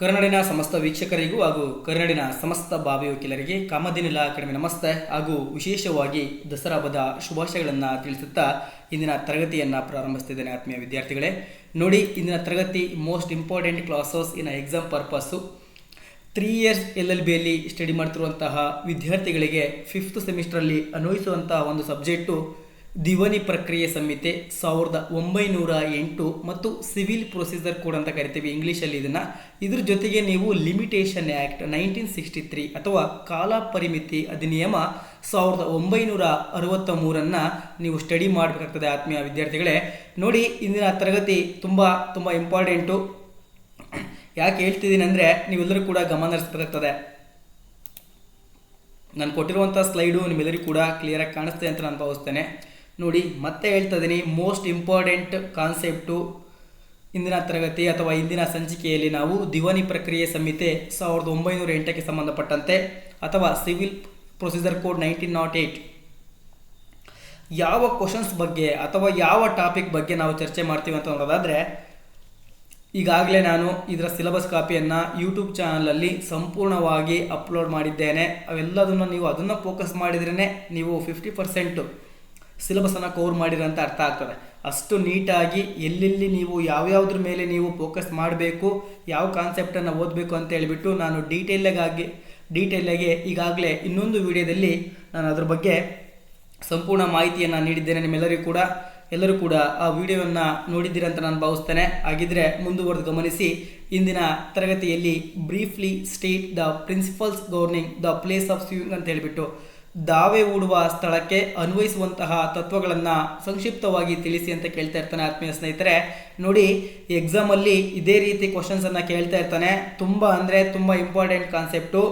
ಕರ್ನಾಡಿನ ಸಮಸ್ತ ವೀಕ್ಷಕರಿಗೂ ಹಾಗೂ ಕನ್ನಡಿನ ಸಮಸ್ತ ಬಾವಿ ವಕೀಲರಿಗೆ ಕಾಮದಿನಿಲ ಕಡಿಮೆ ನಮಸ್ತೆ ಹಾಗೂ ವಿಶೇಷವಾಗಿ ದಸರಾ ಹಬ್ಬದ ಶುಭಾಶಯಗಳನ್ನು ತಿಳಿಸುತ್ತಾ ಇಂದಿನ ತರಗತಿಯನ್ನು ಪ್ರಾರಂಭಿಸ್ತಿದ್ದೇನೆ ಆತ್ಮೀಯ ವಿದ್ಯಾರ್ಥಿಗಳೇ. ನೋಡಿ, ಇಂದಿನ ತರಗತಿ most important classes in exam purpose three years L L ಬಿಯಲ್ಲಿ study ಮಾಡ್ತಿರುವಂತಹ ವಿದ್ಯಾರ್ಥಿಗಳಿಗೆ ಫಿಫ್ತ್ ಸೆಮಿಸ್ಟರಲ್ಲಿ ಅನ್ವಯಿಸುವಂತಹ ಒಂದು ಸಬ್ಜೆಕ್ಟು ದಿವಾನಿ ಪ್ರಕ್ರಿಯೆ ಸಂಹಿತೆ ಸಾವಿರದ ಒಂಬೈನೂರ ಎಂಟು ಮತ್ತು ಸಿವಿಲ್ ಪ್ರೊಸೀಜರ್ ಕೋಡ್ ಅಂತ ಕರಿತೀವಿ ಇಂಗ್ಲೀಷಲ್ಲಿ ಇದನ್ನು. ಇದ್ರ ಜೊತೆಗೆ ನೀವು limitation act nineteen sixty three ಅಥವಾ ಕಾಲ ಪರಿಮಿತಿ ಅಧಿನಿಯಮ ಸಾವಿರದ ಒಂಬೈನೂರ ಅರವತ್ತ ಮೂರನ್ನು ನೀವು ಸ್ಟಡಿ ಮಾಡಬೇಕಾಗ್ತದೆ ಆತ್ಮೀಯ ವಿದ್ಯಾರ್ಥಿಗಳೇ. ನೋಡಿ, ಇಂದಿನ ತರಗತಿ ತುಂಬ ತುಂಬ ಇಂಪಾರ್ಟೆಂಟು. ಯಾಕೆ ಹೇಳ್ತಿದ್ದೀನಿ ಅಂದರೆ ನೀವೆಲ್ಲರೂ ಕೂಡ ಗಮನ ಹರಿಸಬೇಕಾಗ್ತದೆ. ನಾನು ಕೊಟ್ಟಿರುವಂಥ ಸ್ಲೈಡು ನಿಮ್ಮೆಲ್ಲರಿಗೂ ಕೂಡ ಕ್ಲಿಯರಾಗಿ ಕಾಣಿಸ್ತೆ ಅಂತ ನಾನು ಭಾವಿಸ್ತೇನೆ. ನೋಡಿ, ಮತ್ತೆ ಹೇಳ್ತಾ ಇದ್ದೀನಿ ಮೋಸ್ಟ್ ಇಂಪಾರ್ಟೆಂಟ್ ಕಾನ್ಸೆಪ್ಟು ಇಂದಿನ ತರಗತಿ ಅಥವಾ ಇಂದಿನ ಸಂಚಿಕೆಯಲ್ಲಿ ನಾವು ದಿವಾನಿ ಪ್ರಕ್ರಿಯೆ ಸಂಹಿತೆ ಸಾವಿರದ ಒಂಬೈನೂರ ಎಂಟಕ್ಕೆ ಸಂಬಂಧಪಟ್ಟಂತೆ ಅಥವಾ civil procedure code nineteen nought eight ಯಾವ ಕ್ವಶನ್ಸ್ ಬಗ್ಗೆ ಅಥವಾ ಯಾವ ಟಾಪಿಕ್ ಬಗ್ಗೆ ನಾವು ಚರ್ಚೆ ಮಾಡ್ತೀವಿ ಅಂತ ನೋಡೋದಾದರೆ, ಈಗಾಗಲೇ ನಾನು ಇದರ ಸಿಲೆಬಸ್ ಕಾಪಿಯನ್ನು ಯೂಟ್ಯೂಬ್ ಚಾನಲಲ್ಲಿ ಸಂಪೂರ್ಣವಾಗಿ ಅಪ್ಲೋಡ್ ಮಾಡಿದ್ದೇನೆ. ಅವೆಲ್ಲದನ್ನು ನೀವು ಅದನ್ನು ಫೋಕಸ್ ಮಾಡಿದ್ರೇ ನೀವು ಫಿಫ್ಟಿ ಪರ್ಸೆಂಟು ಸಿಲೆಬಸನ್ನು ಕವರ್ ಮಾಡಿರ ಅಂತ ಅರ್ಥ ಆಗ್ತದೆ. ಅಷ್ಟು ನೀಟಾಗಿ ಎಲ್ಲೆಲ್ಲಿ ನೀವು ಯಾವ್ಯಾವ್ದ್ರ ಮೇಲೆ ನೀವು ಫೋಕಸ್ ಮಾಡಬೇಕು, ಯಾವ ಕಾನ್ಸೆಪ್ಟನ್ನು ಓದಬೇಕು ಅಂತ ಹೇಳಿಬಿಟ್ಟು ನಾನು ಡೀಟೇಲಾಗಿ ಡೀಟೇಲಾಗಿ ಈಗಾಗಲೇ ಇನ್ನೊಂದು ವಿಡಿಯೋದಲ್ಲಿ ನಾನು ಅದ್ರ ಬಗ್ಗೆ ಸಂಪೂರ್ಣ ಮಾಹಿತಿಯನ್ನು ನೀಡಿದ್ದೇನೆ ನಿಮ್ಮೆಲ್ಲರಿಗೂ ಕೂಡ. ಎಲ್ಲರೂ ಕೂಡ ಆ ವಿಡಿಯೋವನ್ನು ನೋಡಿದ್ದೀರ ಅಂತ ನಾನು ಭಾವಿಸ್ತೇನೆ. ಹಾಗಿದ್ರೆ ಮುಂದುವರೆದು ಗಮನಿಸಿ, ಇಂದಿನ ತರಗತಿಯಲ್ಲಿ briefly state the principles governing the place of suing ಅಂತ ಹೇಳಿಬಿಟ್ಟು ದಾವೆ ಹೂಡುವ ಸ್ಥಳಕ್ಕೆ ಅನ್ವಯಿಸುವಂತಹ ತತ್ವಗಳನ್ನು ಸಂಕ್ಷಿಪ್ತವಾಗಿ ತಿಳಿಸಿ ಅಂತ ಕೇಳ್ತಾ ಇರ್ತಾನೆ ಆತ್ಮೀಯ ಸ್ನೇಹಿತರೆ. ನೋಡಿ ಎಕ್ಸಾಮಲ್ಲಿ ಇದೇ ರೀತಿ ಕ್ವಶನ್ಸನ್ನು ಕೇಳ್ತಾ ಇರ್ತಾನೆ. ತುಂಬ ಅಂದರೆ ತುಂಬ ಇಂಪಾರ್ಟೆಂಟ್ ಕಾನ್ಸೆಪ್ಟು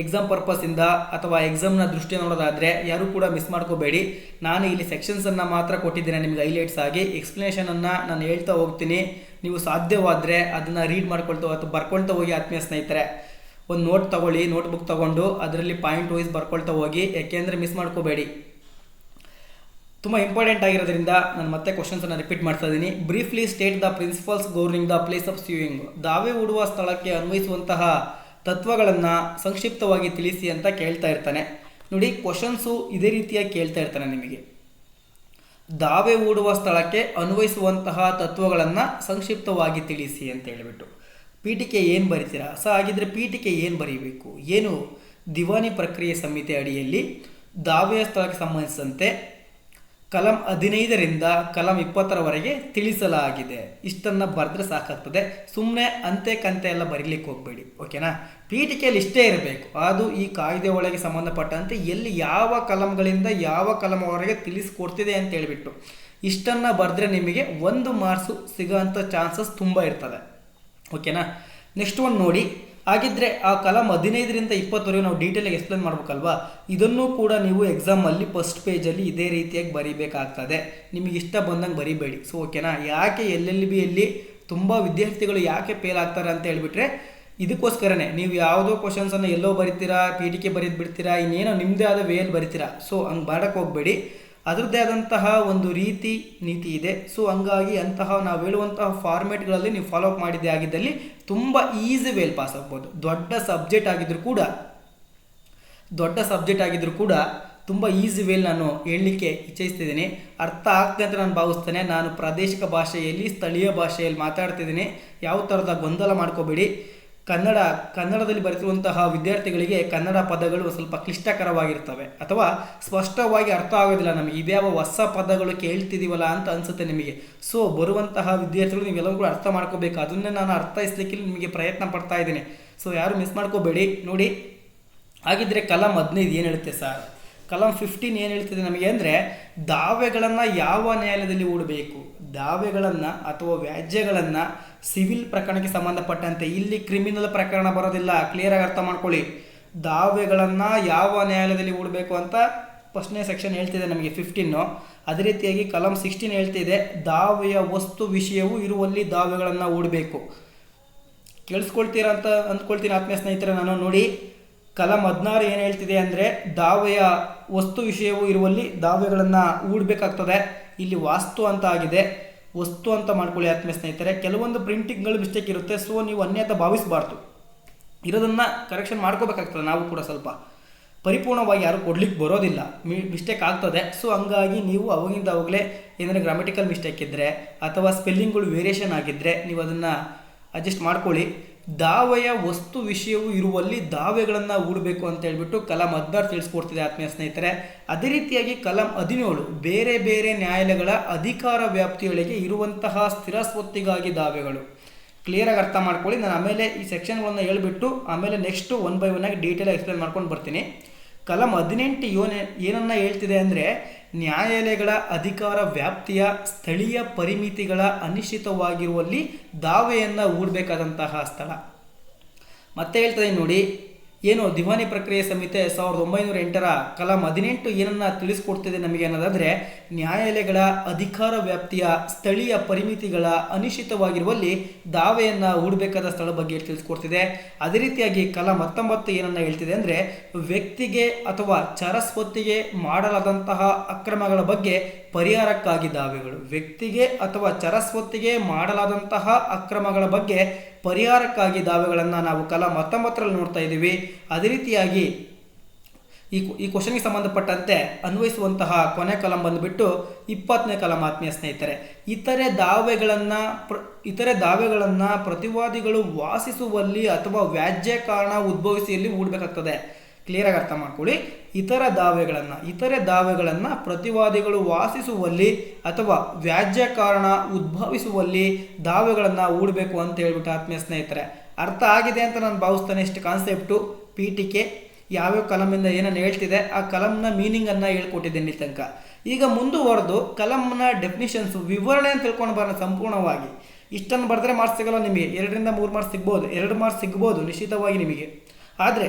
ಎಕ್ಸಾಮ್ ಪರ್ಪಸ್ಸಿಂದ ಅಥವಾ ಎಕ್ಸಾಮ್ನ ದೃಷ್ಟಿ ನೋಡೋದಾದರೆ ಯಾರೂ ಕೂಡ ಮಿಸ್ ಮಾಡ್ಕೋಬೇಡಿ. ನಾನು ಇಲ್ಲಿ ಸೆಕ್ಷನ್ಸನ್ನು ಮಾತ್ರ ಕೊಟ್ಟಿದ್ದೇನೆ ನಿಮಗೆ ಹೈಲೈಟ್ಸ್ ಆಗಿ. ಎಕ್ಸ್ಪ್ಲನೇಷನನ್ನು ನಾನು ಹೇಳ್ತಾ ಹೋಗ್ತೀನಿ. ನೀವು ಸಾಧ್ಯವಾದರೆ ಅದನ್ನು ರೀಡ್ ಮಾಡ್ಕೊಳ್ತಾ ಅಥವಾ ಬರ್ಕೊಳ್ತಾ ಹೋಗಿ ಆತ್ಮೀಯ ಸ್ನೇಹಿತರೆ. ಒಂದು ನೋಟ್ ತಗೊಳ್ಳಿ ನೋಟ್ಬುಕ್ ತಗೊಂಡು ಅದರಲ್ಲಿ ಪಾಯಿಂಟ್ ವೈಸ್ ಬರ್ಕೊಳ್ತಾ ಹೋಗಿ ಯಾಕೆಂದರೆ ಮಿಸ್ ಮಾಡ್ಕೋಬೇಡಿ. ತುಂಬ ಇಂಪಾರ್ಟೆಂಟ್ ಆಗಿರೋದ್ರಿಂದ ನಾನು ಮತ್ತೆ ಕ್ವಶನ್ಸನ್ನು ರಿಪೀಟ್ ಮಾಡ್ತಾ ಇದ್ದೀನಿ. Briefly state the principles governing the place of suing ದಾವೆ ಹೂಡುವ ಸ್ಥಳಕ್ಕೆ ಅನ್ವಯಿಸುವಂತಹ ತತ್ವಗಳನ್ನು ಸಂಕ್ಷಿಪ್ತವಾಗಿ ತಿಳಿಸಿ ಅಂತ ಕೇಳ್ತಾ ಇರ್ತಾನೆ. ನೋಡಿ ಕ್ವಶನ್ಸು ಇದೇ ರೀತಿಯಾಗಿ ಕೇಳ್ತಾ ಇರ್ತಾನೆ ನಿಮಗೆ. ದಾವೆ ಹೂಡುವ ಸ್ಥಳಕ್ಕೆ ಅನ್ವಯಿಸುವಂತಹ ತತ್ವಗಳನ್ನು ಸಂಕ್ಷಿಪ್ತವಾಗಿ ತಿಳಿಸಿ ಅಂತ ಹೇಳಿಬಿಟ್ಟು. ಪೀಠಿಕೆ ಏನು ಬರಿತೀರಾ? ಸೊ, ಹಾಗಿದ್ರೆ ಪೀಠಿಕೆ ಏನು ಬರೀಬೇಕು? ಏನು? ದಿವಾನಿ ಪ್ರಕ್ರಿಯೆ ಸಂಹಿತೆ ಅಡಿಯಲ್ಲಿ ದಾವೆಯ ಸ್ಥಳಕ್ಕೆ ಸಂಬಂಧಿಸಿದಂತೆ ಕಲಂ ಹದಿನೈದರಿಂದ ಕಲಂ ಇಪ್ಪತ್ತರವರೆಗೆ ತಿಳಿಸಲಾಗಿದೆ. ಇಷ್ಟನ್ನು ಬರೆದ್ರೆ ಸಾಕಾಗ್ತದೆ. ಸುಮ್ಮನೆ ಅಂತೆ ಕಂತೆ ಎಲ್ಲ ಬರೀಲಿಕ್ಕೆ ಹೋಗಬೇಡಿ, ಓಕೆನಾ? ಪೀಠಿಕೆಯಲ್ಲಿ ಇಷ್ಟೇ ಇರಬೇಕು. ಅದು ಈ ಕಾಯ್ದೆ ಒಳಗೆ ಸಂಬಂಧಪಟ್ಟಂತೆ ಎಲ್ಲಿ ಯಾವ ಕಲಂಗಳಿಂದ ಯಾವ ಕಲಂವರೆಗೆ ತಿಳಿಸ್ಕೊಡ್ತಿದೆ ಅಂತ ಹೇಳಿಬಿಟ್ಟು ಇಷ್ಟನ್ನು ಬರೆದ್ರೆ ನಿಮಗೆ ಒಂದು ಮಾರ್ಕ್ಸು ಸಿಗೋಂಥ ಚಾನ್ಸಸ್ ತುಂಬ ಇರ್ತದೆ ಓಕೆನಾ? ನೆಕ್ಸ್ಟ್ ಒಂದು ನೋಡಿ. ಹಾಗಿದ್ರೆ ಆ ಕಲಂ ಹದಿನೈದರಿಂದ ಇಪ್ಪತ್ತವರೆಗೆ ನಾವು ಡೀಟೇಲಾಗಿ ಎಕ್ಸ್ಪ್ಲೇನ್ ಮಾಡ್ಬೇಕಲ್ವಾ? ಇದನ್ನು ಕೂಡ ನೀವು ಎಕ್ಸಾಮಲ್ಲಿ ಫಸ್ಟ್ ಪೇಜಲ್ಲಿ ಇದೇ ರೀತಿಯಾಗಿ ಬರೀಬೇಕಾಗ್ತದೆ. ನಿಮಗೆ ಇಷ್ಟ ಬಂದಂಗೆ ಬರಿಬೇಡಿ. ಸೊ ಓಕೆನಾ? ಯಾಕೆ ಎಲ್ ಬಿ ಎಲ್ಲಿ ತುಂಬ ವಿದ್ಯಾರ್ಥಿಗಳು ಯಾಕೆ ಫೇಲ್ ಆಗ್ತಾರೆ ಅಂತ ಹೇಳಿಬಿಟ್ರೆ, ಇದಕ್ಕೋಸ್ಕರನೇ ನೀವು ಯಾವುದೋ ಕ್ವಶನ್ಸನ್ನು ಎಲ್ಲೋ ಬರಿತೀರಾ ಕೆ ಬರೀದು ಬಿಡ್ತೀರಾ, ಇನ್ನೇನೋ ನಿಮ್ಮದೇ ಆದ ವೇಯಲ್ಲಿ ಬರಿತೀರಾ. ಸೊ ಹಂಗೆ ಮಾಡೋಕ್ಕೆ ಹೋಗಬೇಡಿ. ಅದರದ್ದೇ ಆದಂತಹ ಒಂದು ರೀತಿ, ನೀತಿ ಇದೆ. ಸೊ ಹಂಗಾಗಿ ಅಂತಹ ನಾವು ಹೇಳುವಂತಹ ಫಾರ್ಮೇಟ್ಗಳಲ್ಲಿ ನೀವು ಫಾಲೋ ಅಪ್ ಮಾಡಿದ್ದೇ ಆಗಿದ್ದಲ್ಲಿ ತುಂಬ ಈಸಿ ವೇಲ್ ಪಾಸ್ ಆಗ್ಬೋದು. ದೊಡ್ಡ ಸಬ್ಜೆಕ್ಟ್ ಆಗಿದ್ದರೂ ಕೂಡ, ದೊಡ್ಡ ಸಬ್ಜೆಕ್ಟ್ ಆಗಿದ್ದರೂ ಕೂಡ ತುಂಬ ಈಸಿ ವೇಲ್ ನಾನು ಹೇಳಲಿಕ್ಕೆ ಇಚ್ಛಿಸ್ತಿದ್ದೀನಿ. ಅರ್ಥ ಆಗ್ತದೆ ಅಂತ ನಾನು ಭಾವಿಸ್ತೇನೆ. ನಾನು ಪ್ರಾದೇಶಿಕ ಭಾಷೆಯಲ್ಲಿ, ಸ್ಥಳೀಯ ಭಾಷೆಯಲ್ಲಿ ಮಾತಾಡ್ತಿದ್ದೀನಿ. ಯಾವ ಥರದ ಗೊಂದಲ ಮಾಡ್ಕೋಬೇಡಿ. ಕನ್ನಡ, ಕನ್ನಡದಲ್ಲಿ ಬರೆದಿರುವಂತಹ ವಿದ್ಯಾರ್ಥಿಗಳಿಗೆ ಕನ್ನಡ ಪದಗಳು ಸ್ವಲ್ಪ ಕ್ಲಿಷ್ಟಕರವಾಗಿರ್ತವೆ. ಅಥವಾ ಸ್ಪಷ್ಟವಾಗಿ ಅರ್ಥ ಆಗೋದಿಲ್ಲ ನಮಗೆ. ಇದ್ಯಾವ ಹೊಸ ಪದಗಳು ಕೇಳ್ತಿದ್ದೀವಲ್ಲ ಅಂತ ಅನಿಸುತ್ತೆ ನಿಮಗೆ. ಸೊ ಬರುವಂತಹ ವಿದ್ಯಾರ್ಥಿಗಳು ನೀವೆಲ್ಲವೂ ಕೂಡ ಅರ್ಥ ಮಾಡ್ಕೋಬೇಕು. ಅದನ್ನೇ ನಾನು ಅರ್ಥೈಸ್ಲಿಕ್ಕೆ ನಿಮಗೆ ಪ್ರಯತ್ನ ಪಡ್ತಾ ಇದ್ದೀನಿ. ಸೊ ಯಾರು ಮಿಸ್ ಮಾಡ್ಕೋಬೇಡಿ. ನೋಡಿ. ಹಾಗಿದ್ರೆ ಕಲಂ ಹದಿನೈದು ಏನು ಹೇಳುತ್ತೆ ಸರ್? ಕಲಂ ಫಿಫ್ಟೀನ್ ಏನು ಹೇಳ್ತಿದೆ ನಮಗೆ ಅಂದರೆ, ದಾವೆಗಳನ್ನು ಯಾವ ನ್ಯಾಯಾಲಯದಲ್ಲಿ ಹೂಡಬೇಕು? ದಾವೆಗಳನ್ನು ಅಥವಾ ವ್ಯಾಜ್ಯಗಳನ್ನು ಸಿವಿಲ್ ಪ್ರಕರಣಕ್ಕೆ ಸಂಬಂಧಪಟ್ಟಂತೆ ಇಲ್ಲಿ ಕ್ರಿಮಿನಲ್ ಪ್ರಕರಣ ಬರೋದಿಲ್ಲ. ಕ್ಲಿಯರಾಗಿ ಅರ್ಥ ಮಾಡ್ಕೊಳ್ಳಿ. ದಾವೆಗಳನ್ನು ಯಾವ ನ್ಯಾಯಾಲಯದಲ್ಲಿ ಹೂಡಬೇಕು ಅಂತ ಫಸ್ಟ್ನೇ ಸೆಕ್ಷನ್ ಹೇಳ್ತಿದೆ ನಮಗೆ ಫಿಫ್ಟೀನು ಅದೇ ರೀತಿಯಾಗಿ ಕಲಂ ಸಿಕ್ಸ್ಟೀನ್ ಹೇಳ್ತಿದೆ, ದಾವೆಯ ವಸ್ತು ವಿಷಯವು ಇರುವಲ್ಲಿ ದಾವೆಗಳನ್ನು ಹೂಡಬೇಕು. ಕೇಳಿಸ್ಕೊಳ್ತೀರ ಅಂತ ಅಂದ್ಕೊಳ್ತೀನಿ ಆತ್ಮೀಯ ಸ್ನೇಹಿತರೆ ನಾನು, ನೋಡಿ. ಕಲಂ ಹದಿನಾರು ಏನು ಹೇಳ್ತಿದೆ ಅಂದರೆ, ದಾವೆಯ ವಸ್ತು ವಿಷಯವು ಇರುವಲ್ಲಿ ದಾವೆಗಳನ್ನು ಹೂಡಬೇಕಾಗ್ತದೆ. ಇಲ್ಲಿ ವಾಸ್ತು ಅಂತ ಆಗಿದೆ. ವಸ್ತು ಅಂತ ಮಾಡ್ಕೊಳ್ಳಿ ಆತ್ಮೀಯ ಸ್ನೇಹಿತರೆ. ಕೆಲವೊಂದು ಪ್ರಿಂಟಿಂಗ್ಗಳು ಮಿಸ್ಟೇಕ್ ಇರುತ್ತೆ. ಸೊ ನೀವು ಅನ್ಯತ ಭಾವಿಸಬಾರ್ದು. ಇರೋದನ್ನು ಕರೆಕ್ಷನ್ ಮಾಡ್ಕೋಬೇಕಾಗ್ತದೆ. ನಾವು ಕೂಡ ಸ್ವಲ್ಪ ಪರಿಪೂರ್ಣವಾಗಿ ಯಾರು ಕೊಡ್ಲಿಕ್ಕೆ ಬರೋದಿಲ್ಲ. ಮಿ ಮಿಸ್ಟೇಕ್ ಆಗ್ತದೆ. ಸೊ ಹಂಗಾಗಿ ನೀವು ಅವಾಗಿಂದ ಅವಾಗಲೇ ಏನಾದರೂ ಗ್ರಾಮೆಟಿಕಲ್ ಮಿಸ್ಟೇಕ್ ಇದ್ದರೆ ಅಥವಾ ಸ್ಪೆಲ್ಲಿಂಗ್ಗಳು ವೇರಿಯೇಷನ್ ಆಗಿದ್ದರೆ ನೀವು ಅದನ್ನು ಅಡ್ಜಸ್ಟ್ ಮಾಡ್ಕೊಳ್ಳಿ. ದಾವೆಯ ವಸ್ತು ವಿಷಯವು ಇರುವಲ್ಲಿ ದಾವೆಗಳನ್ನು ಹೂಡಬೇಕು ಅಂತ ಹೇಳ್ಬಿಟ್ಟು ಕಲಂ ಹದಿನಾರು ತಿಳಿಸ್ಕೊಡ್ತಿದೆ ಆತ್ಮೀಯ ಸ್ನೇಹಿತರೆ. ಅದೇ ರೀತಿಯಾಗಿ ಕಲಂ ಹದಿನೇಳು ಬೇರೆ ಬೇರೆ ನ್ಯಾಯಾಲಯಗಳ ಅಧಿಕಾರ ವ್ಯಾಪ್ತಿಯೊಳಗೆ ಇರುವಂತಹ ಸ್ಥಿರ ಸ್ವತ್ತಿಗಾಗಿ ದಾವೆಗಳು ಕ್ಲಿಯರಾಗಿ ಅರ್ಥ ಮಾಡ್ಕೊಳ್ಳಿ. ನಾನು ಆಮೇಲೆ ಈ ಸೆಕ್ಷನ್ಗಳನ್ನು ಹೇಳ್ಬಿಟ್ಟು ಆಮೇಲೆ ನೆಕ್ಸ್ಟು ಒನ್ ಬೈ ಒನ್ ಆಗಿ ಡೀಟೇಲ್ ಎಕ್ಸ್ಪ್ಲೇನ್ ಮಾಡ್ಕೊಂಡು ಬರ್ತೀನಿ. ಕಲಂ ಹದಿನೆಂಟು ಯೋನೆ ಏನನ್ನ ಹೇಳ್ತಿದೆ ಅಂದರೆ ನ್ಯಾಯಾಲಯಗಳ ಅಧಿಕಾರ ವ್ಯಾಪ್ತಿಯ ಸ್ಥಳೀಯ ಪರಿಮಿತಿಗಳ ಅನಿಶ್ಚಿತವಾಗಿರುವಲ್ಲಿ ದಾವೆಯನ್ನು ಹೂಡಬೇಕಾದಂತಹ ಸ್ಥಳ. ಮತ್ತೆ ಹೇಳ್ತದೆ ನೋಡಿ ಏನು ದಿವಾನಿ ಪ್ರಕ್ರಿಯೆ ಸಂಹಿತೆ ಸಾವಿರದ ಒಂಬೈನೂರ ಎಂಟರ ಕಲಂ ಹದಿನೆಂಟು ಏನನ್ನ ತಿಳಿಸ್ಕೊಡ್ತಿದೆ ನಮಗೆ ಅನ್ನೋದಾದರೆ, ನ್ಯಾಯಾಲಯಗಳ ಅಧಿಕಾರ ವ್ಯಾಪ್ತಿಯ ಸ್ಥಳೀಯ ಪರಿಮಿತಿಗಳ ಅನಿಶ್ಚಿತವಾಗಿರುವಲ್ಲಿ ದಾವೆಯನ್ನು ಹೂಡಬೇಕಾದ ಸ್ಥಳ ಬಗ್ಗೆ ತಿಳಿಸ್ಕೊಡ್ತಿದೆ. ಅದೇ ರೀತಿಯಾಗಿ ಕಲಂ ಹತ್ತೊಂಬತ್ತು ಏನನ್ನ ಹೇಳ್ತಿದೆ ಅಂದರೆ, ವ್ಯಕ್ತಿಗೆ ಅಥವಾ ಚರಸ್ವತ್ತಿಗೆ ಮಾಡಲಾದಂತಹ ಅಕ್ರಮಗಳ ಬಗ್ಗೆ ಪರಿಹಾರಕ್ಕಾಗಿ ದಾವೆಗಳು. ವ್ಯಕ್ತಿಗೆ ಅಥವಾ ಚರಸ್ವತ್ತಿಗೆ ಮಾಡಲಾದಂತಹ ಅಕ್ರಮಗಳ ಬಗ್ಗೆ ಪರಿಹಾರಕ್ಕಾಗಿ ದಾವೆಗಳನ್ನು ನಾವು ಕಲಂ ಹತ್ತೊಂಬತ್ತರಲ್ಲಿ ನೋಡ್ತಾ ಇದ್ದೀವಿ. ಅದೇ ರೀತಿಯಾಗಿ ಈ ಈ ಕ್ವಶನ್ಗೆ ಸಂಬಂಧಪಟ್ಟಂತೆ ಅನ್ವಯಿಸುವಂತಹ ಕೊನೆ ಕಲಂ ಬಂದುಬಿಟ್ಟು ಇಪ್ಪತ್ತನೇ ಕಲಂ, ಆತ್ಮೀಯ ಸ್ನೇಹಿತರೆ. ಇತರೆ ದಾವೆಗಳನ್ನು ಪ್ರ, ಇತರೆ ದಾವೆಗಳನ್ನು ಪ್ರತಿವಾದಿಗಳು ವಾಸಿಸುವಲ್ಲಿ ಅಥವಾ ವ್ಯಾಜ್ಯ ಕಾರಣ ಉದ್ಭವಿಸಿಯಲ್ಲಿ ಹೂಡಬೇಕಾಗ್ತದೆ? ಕ್ಲಿಯರಾಗಿ ಅರ್ಥ ಮಾಡ್ಕೊಳ್ಳಿ. ಇತರ ದಾವೆಗಳನ್ನು, ಇತರೆ ದಾವೆಗಳನ್ನು ಪ್ರತಿವಾದಿಗಳು ವಾಸಿಸುವಲ್ಲಿ ಅಥವಾ ವ್ಯಾಜ್ಯ ಕಾರಣ ಉದ್ಭವಿಸುವಲ್ಲಿ ದಾವೆಗಳನ್ನು ಹೂಡಬೇಕು ಅಂತ ಹೇಳ್ಬಿಟ್ಟು ಆತ್ಮೀಯ ಸ್ನೇಹಿತರೆ. ಅರ್ಥ ಆಗಿದೆ ಅಂತ ನಾನು ಭಾವಿಸ್ತೇನೆ ಇಷ್ಟು ಕಾನ್ಸೆಪ್ಟು ಪಿ ಟಿ ಕೆ ಯಾವ್ಯಾವ ಕಲಮಿಂದ ಏನನ್ನು ಹೇಳ್ತಿದೆ, ಆ ಕಲಂನ ಮೀನಿಂಗನ್ನು ಹೇಳ್ಕೊಟ್ಟಿದ್ದೇನೆ ತನಕ. ಈಗ ಮುಂದುವರೆದು ಕಲಂನ ಡೆಫಿನಿಷನ್ಸು ವಿವರಣೆ ಅಂತ ತಿಳ್ಕೊಂಡು ಬರೋಣ ಸಂಪೂರ್ಣವಾಗಿ. ಇಷ್ಟನ್ನು ಬರೆದ್ರೆ ಮಾರ್ಕ್ಸ್ ಸಿಗಲ್ಲ ನಿಮಗೆ? ಎರಡರಿಂದ ಮೂರು ಮಾರ್ಕ್ಸ್ ಸಿಗ್ಬೋದು, ಎರಡು ಮಾರ್ಕ್ಸ್ ಸಿಗ್ಬೋದು ನಿಶ್ಚಿತವಾಗಿ ನಿಮಗೆ. ಆದರೆ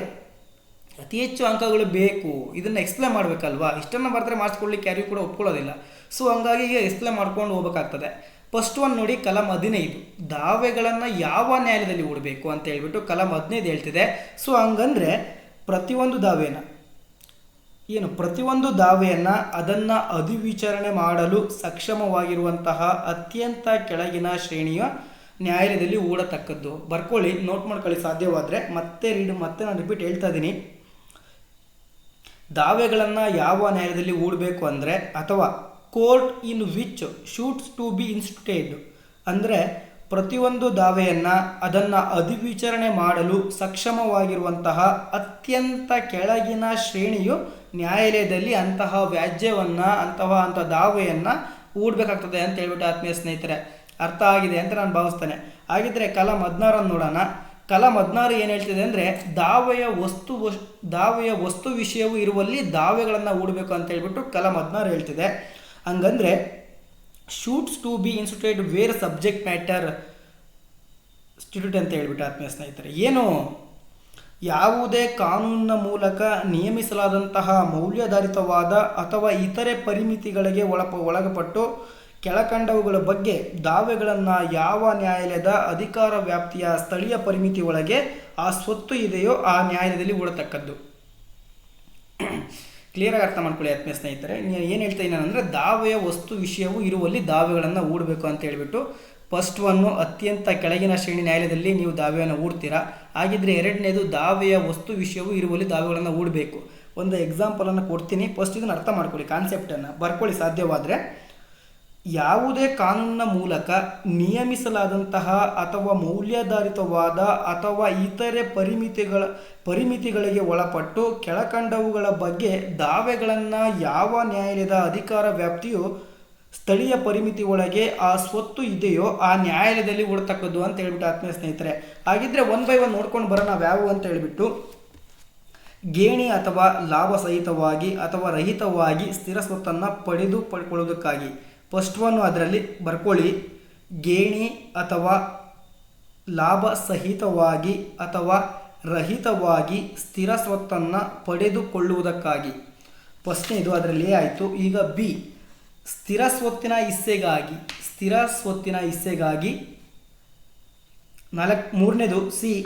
ಅತಿ ಹೆಚ್ಚು ಅಂಕಗಳು ಬೇಕು. ಇದನ್ನು ಎಕ್ಸ್ಪ್ಲೇನ್ ಮಾಡಬೇಕಲ್ವಾ? ಇಷ್ಟನ್ನು ಬರೆದ್ರೆ ಮಾರ್ಕ್ಸ್ ಕೊಡಲಿಕ್ಕೆ ಯಾರಿಗೂ ಕೂಡ ಒಪ್ಕೊಳ್ಳೋದಿಲ್ಲ. ಸೊ ಹಂಗಾಗಿ ಈಗ ಎಕ್ಸ್ಪ್ಲೇನ್ ಮಾಡ್ಕೊಂಡು ಹೋಗ್ಬೇಕಾಗ್ತದೆ. ಫಸ್ಟ್ ಒನ್ ನೋಡಿ, ಕಲಂ ಹದಿನೈದು. ದಾವೆಗಳನ್ನು ಯಾವ ನ್ಯಾಯಾಲಯದಲ್ಲಿ ಹೂಡಬೇಕು ಅಂತ ಹೇಳ್ಬಿಟ್ಟು ಕಲಂ ಹದಿನೈದು ಹೇಳ್ತಿದೆ. ಸೊ ಹಂಗಂದರೆ ಪ್ರತಿಯೊಂದು ದಾವೆನ, ಏನು, ಪ್ರತಿಯೊಂದು ದಾವೆಯನ್ನು ಅದನ್ನು ಅಧಿವಿಚಾರಣೆ ಮಾಡಲು ಸಕ್ಷಮವಾಗಿರುವಂತಹ ಅತ್ಯಂತ ಕೆಳಗಿನ ಶ್ರೇಣಿಯ ನ್ಯಾಯಾಲಯದಲ್ಲಿ ಹೂಡತಕ್ಕದ್ದು. ಬರ್ಕೊಳ್ಳಿ ನೋಟ್ ಮಾಡ್ಕೊಳ್ಳಿ, ಸಾಧ್ಯವಾದರೆ. ಮತ್ತೆ ರೀಡ್ ಮತ್ತೆ ನಾನು ರಿಪೀಟ್ ಹೇಳ್ತಾ ಇದ್ದೀನಿ. ದಾವೆಗಳನ್ನು ಯಾವ ನ್ಯಾಯದಲ್ಲಿ ಹೂಡಬೇಕು ಅಂದರೆ ಅಥವಾ court in which suits to be instituted ಅಂದರೆ ಪ್ರತಿಯೊಂದು ದಾವೆಯನ್ನು ಅದನ್ನು ಅಧಿವಿಚಾರಣೆ ಮಾಡಲು ಸಕ್ಷಮವಾಗಿರುವಂತಹ ಅತ್ಯಂತ ಕೆಳಗಿನ ಶ್ರೇಣಿಯು ನ್ಯಾಯಾಲಯದಲ್ಲಿ ಅಂತಹ ವ್ಯಾಜ್ಯವನ್ನು, ಅಂತಹ ಅಂಥ ದಾವೆಯನ್ನು ಹೂಡಬೇಕಾಗ್ತದೆ ಅಂತ ಹೇಳ್ಬಿಟ್ಟು ಆತ್ಮೀಯ ಸ್ನೇಹಿತರೆ. ಅರ್ಥ ಆಗಿದೆ ಅಂತ ನಾನು ಭಾವಿಸ್ತೇನೆ. ಹಾಗಿದ್ರೆ ಕಲಂ ಹದಿನಾರನ್ನು ನೋಡೋಣ. ಕಲಂ ಹದಿನಾರು ಏನು ಹೇಳ್ತಿದೆ ಅಂದರೆ ದಾವೆಯ ವಸ್ತು ದಾವೆಯ ವಸ್ತು ವಿಷಯವು ಇರುವಲ್ಲಿ ದಾವೆಗಳನ್ನು ಹೂಡಬೇಕು ಅಂತ ಹೇಳ್ಬಿಟ್ಟು ಕಲಂ ಹದಿನಾರು ಹೇಳ್ತಿದೆ. ಹಂಗಂದರೆ suits to be institute where subject matter institute ಅಂತ ಹೇಳ್ಬಿಟ್ಟು ಆತ್ಮೀಯ ಸ್ನೇಹಿತರೆ, ಏನು? ಯಾವುದೇ ಕಾನೂನಿನ ಮೂಲಕ ನಿಯಮಿಸಲಾದಂತಹ ಮೌಲ್ಯಾಧಾರಿತವಾದ ಅಥವಾ ಇತರೆ ಪರಿಮಿತಿಗಳಿಗೆ ಒಳಪ ಒಳಗಪಟ್ಟು ಕೆಳಕಂಡವುಗಳ ಬಗ್ಗೆ ದಾವೆಗಳನ್ನು ಯಾವ ನ್ಯಾಯಾಲಯದ ಅಧಿಕಾರ ವ್ಯಾಪ್ತಿಯ ಸ್ಥಳೀಯ ಪರಿಮಿತಿ ಒಳಗೆ ಆ ಸ್ವತ್ತು ಇದೆಯೋ ಆ ನ್ಯಾಯಾಲಯದಲ್ಲಿ ಹೂಡತಕ್ಕದ್ದು. ಕ್ಲಿಯರಾಗಿ ಅರ್ಥ ಮಾಡ್ಕೊಳ್ಳಿ ಆತ್ಮೀಯ ಸ್ನೇಹಿತರೆ. ಏನು ಹೇಳ್ತಾ ಇದ್ದೀನಿ ಅಂದರೆ ದಾವೆಯ ವಸ್ತು ವಿಷಯವು ಇರುವಲ್ಲಿ ದಾವೆಗಳನ್ನು ಹೂಡಬೇಕು ಅಂತ ಹೇಳಿಬಿಟ್ಟು ಫಸ್ಟ್ ಒನ್ನು ಅತ್ಯಂತ ಕೆಳಗಿನ ಶ್ರೇಣಿ ನ್ಯಾಯಾಲಯದಲ್ಲಿ ನೀವು ದಾವೆಯನ್ನು ಹೂಡ್ತೀರಾ? ಹಾಗಿದ್ರೆ ಎರಡನೇದು ದಾವೆಯ ವಸ್ತು ವಿಷಯವು ಇರುವಲ್ಲಿ ದಾವೆಗಳನ್ನು ಹೂಡಬೇಕು. ಒಂದು ಎಕ್ಸಾಂಪಲನ್ನು ಕೊಡ್ತೀನಿ. ಫಸ್ಟ್ ಇದನ್ನು ಅರ್ಥ ಮಾಡ್ಕೊಳ್ಳಿ ಕಾನ್ಸೆಪ್ಟನ್ನು ಬರ್ಕೊಳ್ಳಿ ಸಾಧ್ಯವಾದರೆ. ಯಾವುದೇ ಕಾನೂನಿನ ಮೂಲಕ ನಿಯಮಿಸಲಾದಂತಹ ಅಥವಾ ಮೌಲ್ಯಾಧಾರಿತವಾದ ಅಥವಾ ಇತರೆ ಪರಿಮಿತಿಗಳ, ಪರಿಮಿತಿಗಳಿಗೆ ಒಳಪಟ್ಟು ಕೆಳಕಂಡವುಗಳ ಬಗ್ಗೆ ದಾವೆಗಳನ್ನು ಯಾವ ನ್ಯಾಯಾಲಯದ ಅಧಿಕಾರ ವ್ಯಾಪ್ತಿಯು ಸ್ಥಳೀಯ ಪರಿಮಿತಿ ಒಳಗೆ ಆ ಸ್ವತ್ತು ಇದೆಯೋ ಆ ನ್ಯಾಯಾಲಯದಲ್ಲಿ ಉಡ್ತಕ್ಕದ್ದು ಅಂತ ಹೇಳ್ಬಿಟ್ಟು ಆತ್ಮೀಯ ಸ್ನೇಹಿತರೆ. ಹಾಗಿದ್ರೆ ಒನ್ ಬೈ ಒನ್ ನೋಡ್ಕೊಂಡು ಬರೋಣ ಯಾವು ಅಂತ ಹೇಳಿಬಿಟ್ಟು. ಗೇಣಿ ಅಥವಾ ಲಾಭ ಸಹಿತವಾಗಿ ಅಥವಾ ರಹಿತವಾಗಿ ಸ್ಥಿರ ಸ್ವತ್ತನ್ನು ಪಡೆದು ಪಡ್ಕೊಳ್ಳೋದಕ್ಕಾಗಿ ಫಸ್ಟ್ ಒನ್ ಅದರಲ್ಲಿ ಬರ್ಕೊಳ್ಳಿ. ಗೇಣಿ ಅಥವಾ ಲಾಭ ಸಹಿತವಾಗಿ ಅಥವಾ ರಹಿತವಾಗಿ ಸ್ಥಿರ ಸ್ವತ್ತನ್ನು ಪಡೆದುಕೊಳ್ಳುವುದಕ್ಕಾಗಿ. ಫಸ್ಟ್ನೇದು ಅದರಲ್ಲಿ ಆಯಿತು. ಈಗ ಬಿ ಸ್ಥಿರ ಸ್ವತ್ತಿನ ಹಿಸ್ಸೆಗಾಗಿ ಸ್ಥಿರ ಸ್ವತ್ತಿನ ಹಿಸ್ಸೆಗಾಗಿ ನಾಲ್ಕು, ಮೂರನೇದು ಸಿ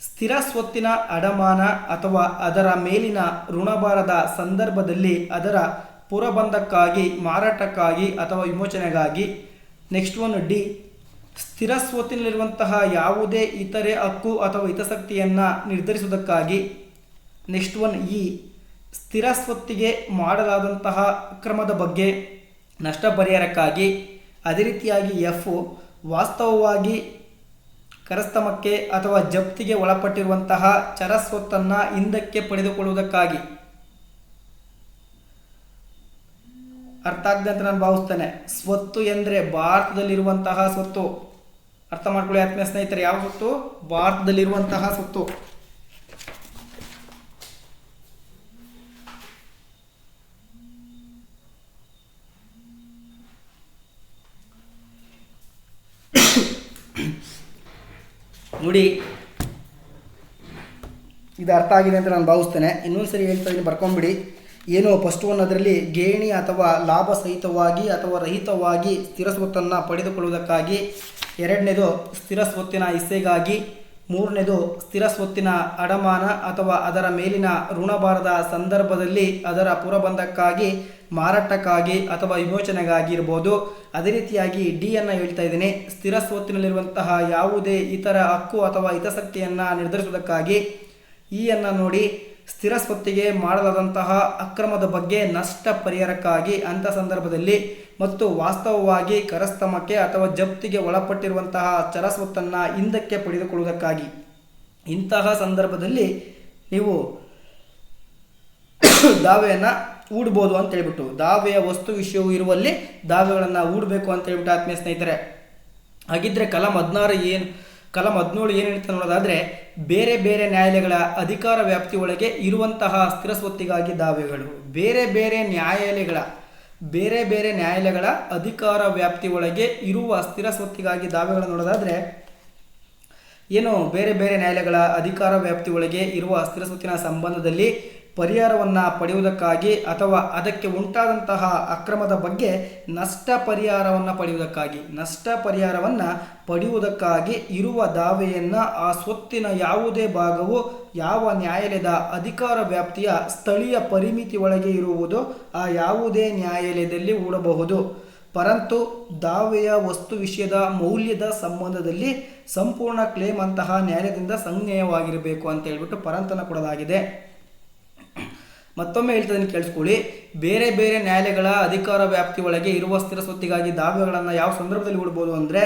ಸ್ಥಿರ ಸ್ವತ್ತಿನ ಅಡಮಾನ ಅಥವಾ ಅದರ ಮೇಲಿನ ಋಣಭಾರದ ಸಂದರ್ಭದಲ್ಲಿ ಅದರ ಪುರಬಂಧಕ್ಕಾಗಿ, ಮಾರಾಟಕ್ಕಾಗಿ ಅಥವಾ ವಿಮೋಚನೆಗಾಗಿ ನೆಕ್ಸ್ಟ್ ಒನ್ ಡಿ ಸ್ಥಿರ ಸ್ವತ್ತಿನಲ್ಲಿರುವಂತಹ ಯಾವುದೇ ಇತರೆ ಹಕ್ಕು ಅಥವಾ ಹಿತಾಸಕ್ತಿಯನ್ನು ನಿರ್ಧರಿಸುವುದಕ್ಕಾಗಿ ನೆಕ್ಸ್ಟ್ ಒನ್ ಇ ಸ್ಥಿರ ಸ್ವತ್ತಿಗೆ ಮಾಡಲಾದಂತಹ ಅಕ್ರಮದ ಬಗ್ಗೆ ನಷ್ಟ ಪರಿಹಾರಕ್ಕಾಗಿ ಅದೇ ರೀತಿಯಾಗಿ ಎಫ್ ವಾಸ್ತವವಾಗಿ ಕರಸ್ತಮಕ್ಕೆ ಅಥವಾ ಜಪ್ತಿಗೆ ಒಳಪಟ್ಟಿರುವಂತಹ ಚರಸ್ವತ್ತನ್ನು ಹಿಂದಕ್ಕೆ ಪಡೆದುಕೊಳ್ಳುವುದಕ್ಕಾಗಿ. ಅರ್ಥ ಆಗದೆ ಅಂತ ನಾನು ಭಾವಿಸ್ತೇನೆ. ಸ್ವತ್ತು ಎಂದರೆ ಭಾರತದಲ್ಲಿರುವಂತಹ ಸ್ವತ್ತು. ಅರ್ಥ ಮಾಡ್ಕೊಳ್ಳಿ ಆತ್ಮೀಯ ಸ್ನೇಹಿತರೆ, ಯಾವ ಸ್ವತ್ತು? ಭಾರತದಲ್ಲಿರುವಂತಹ ಸ್ವತ್ತು. ನೋಡಿ, ಇದು ಅರ್ಥ ಆಗಿದೆ ಅಂತ ನಾನು ಭಾವಿಸ್ತೇನೆ. ಇನ್ನೊಂದು ಸರಿ ಹೇಳ್ತಾ ಇದ್ದೀನಿ ಬರ್ಕೊಂಬಿಡಿ. ಏನು ಫಸ್ಟ್ ಒನ್ ಅದರಲ್ಲಿ ಗೇಣಿ ಅಥವಾ ಲಾಭ ಸಹಿತವಾಗಿ ಅಥವಾ ರಹಿತವಾಗಿ ಸ್ಥಿರ ಸ್ವತ್ತನ್ನು ಪಡೆದುಕೊಳ್ಳುವುದಕ್ಕಾಗಿ, ಎರಡನೇದು ಸ್ಥಿರ ಸ್ವತ್ತಿನ ಹಿಸ್ಸೆಗಾಗಿ ಮೂರನೇದು ಸ್ಥಿರ ಸ್ವತ್ತಿನ ಅಡಮಾನ ಅಥವಾ ಅದರ ಮೇಲಿನ ಋಣಭಾರದ ಸಂದರ್ಭದಲ್ಲಿ ಅದರ ಪುರಬಂಧಕ್ಕಾಗಿ, ಮಾರಾಟಕ್ಕಾಗಿ ಅಥವಾ ವಿಮೋಚನೆಗಾಗಿ ಇರ್ಬೋದು ಅದೇ ರೀತಿಯಾಗಿ ಡಿ ಅನ್ನು ಹೇಳ್ತಾ ಇದ್ದೀನಿ. ಸ್ಥಿರ ಸ್ವತ್ತಿನಲ್ಲಿರುವಂತಹ ಯಾವುದೇ ಇತರ ಹಕ್ಕು ಅಥವಾ ಹಿತಾಸಕ್ತಿಯನ್ನು ನಿರ್ಧರಿಸುವುದಕ್ಕಾಗಿ ಈ ಅನ್ನು ನೋಡಿ ಸ್ಥಿರ ಸ್ವತ್ತಿಗೆ ಮಾಡಲಾದಂತಹ ಅಕ್ರಮದ ಬಗ್ಗೆ ನಷ್ಟ ಪರಿಹಾರಕ್ಕಾಗಿ ಅಂಥ ಸಂದರ್ಭದಲ್ಲಿ ಮತ್ತು ವಾಸ್ತವವಾಗಿ ಕರಸ್ತಮಕ್ಕೆ ಅಥವಾ ಜಪ್ತಿಗೆ ಒಳಪಟ್ಟಿರುವಂತಹ ಚರ ಸ್ವತ್ತನ್ನು ಹಿಂದಕ್ಕೆ ಪಡೆದುಕೊಳ್ಳುವುದಕ್ಕಾಗಿ. ಇಂತಹ ಸಂದರ್ಭದಲ್ಲಿ ನೀವು ದಾವೆಯನ್ನು ಹೂಡ್ಬೋದು ಅಂತ ಹೇಳ್ಬಿಟ್ಟು, ದಾವೆಯ ವಸ್ತು ವಿಷಯವು ಇರುವಲ್ಲಿ ದಾವೆಗಳನ್ನು ಹೂಡಬೇಕು ಅಂತ ಹೇಳ್ಬಿಟ್ಟು ಆತ್ಮೀಯ ಸ್ನೇಹಿತರೆ. ಹಾಗಿದ್ರೆ ಕಲಂ ಹದಿನಾರು ಏನು ಕಲಂ ಹದಿನೇಳು ಏನು ಹೇಳ್ತಾ ನೋಡೋದಾದರೆ, ಬೇರೆ ಬೇರೆ ನ್ಯಾಯಾಲಯಗಳ ಅಧಿಕಾರ ವ್ಯಾಪ್ತಿ ಒಳಗೆ ಇರುವಂತಹ ಸ್ಥಿರ ಸ್ವತ್ತಿಗಾಗಿ ದಾವೆಗಳು. ಬೇರೆ ಬೇರೆ ನ್ಯಾಯಾಲಯಗಳ, ಬೇರೆ ಬೇರೆ ನ್ಯಾಯಾಲಯಗಳ ಅಧಿಕಾರ ವ್ಯಾಪ್ತಿ ಒಳಗೆ ಇರುವ ಸ್ಥಿರ ಸ್ವತ್ತಿಗಾಗಿ ದಾವೆಗಳನ್ನು ನೋಡೋದಾದರೆ, ಏನು ಬೇರೆ ಬೇರೆ ನ್ಯಾಯಾಲಯಗಳ ಅಧಿಕಾರ ವ್ಯಾಪ್ತಿ ಒಳಗೆ ಇರುವ ಸ್ಥಿರ ಸ್ವತ್ತಿನ ಸಂಬಂಧದಲ್ಲಿ ಪರಿಹಾರವನ್ನು ಪಡೆಯುವುದಕ್ಕಾಗಿ ಅಥವಾ ಅದಕ್ಕೆ ಉಂಟಾದಂತಹ ಅಕ್ರಮದ ಬಗ್ಗೆ ನಷ್ಟ ಪರಿಹಾರವನ್ನು ಪಡೆಯುವುದಕ್ಕಾಗಿ. ನಷ್ಟ ಪರಿಹಾರವನ್ನು ಪಡೆಯುವುದಕ್ಕಾಗಿ ಇರುವ ದಾವೆಯನ್ನು ಆ ಸ್ವತ್ತಿನ ಯಾವುದೇ ಭಾಗವು ಯಾವ ನ್ಯಾಯಾಲಯದ ಅಧಿಕಾರ ವ್ಯಾಪ್ತಿಯ ಸ್ಥಳೀಯ ಪರಿಮಿತಿ ಒಳಗೆ ಇರುವುದು ಆ ಯಾವುದೇ ನ್ಯಾಯಾಲಯದಲ್ಲಿ ಹೂಡಬಹುದು. ಪರಂತು ದಾವೆಯ ವಸ್ತು ವಿಷಯದ ಮೌಲ್ಯದ ಸಂಬಂಧದಲ್ಲಿ ಸಂಪೂರ್ಣ ಕ್ಲೇಮ್ ಅಂತಹ ನ್ಯಾಯಾಲಯದಿಂದ ಸಂಜ್ಞೇಯವಾಗಿರಬೇಕು ಅಂತ ಹೇಳ್ಬಿಟ್ಟು ಪರಂತನ ಕೊಡಲಾಗಿದೆ. ಮತ್ತೊಮ್ಮೆ ಹೇಳ್ತದನ್ನು ಕೇಳಿಸ್ಕೊಳ್ಳಿ. ಬೇರೆ ಬೇರೆ ನ್ಯಾಯಾಲಯಗಳ ಅಧಿಕಾರ ವ್ಯಾಪ್ತಿ ಒಳಗೆ ಇರುವ ಸ್ಥಿರ ಸ್ವತ್ತಿಗಾಗಿ ದಾವೆಗಳನ್ನು ಯಾವ ಸಂದರ್ಭದಲ್ಲಿ ಹೂಡ್ಬೋದು ಅಂದರೆ,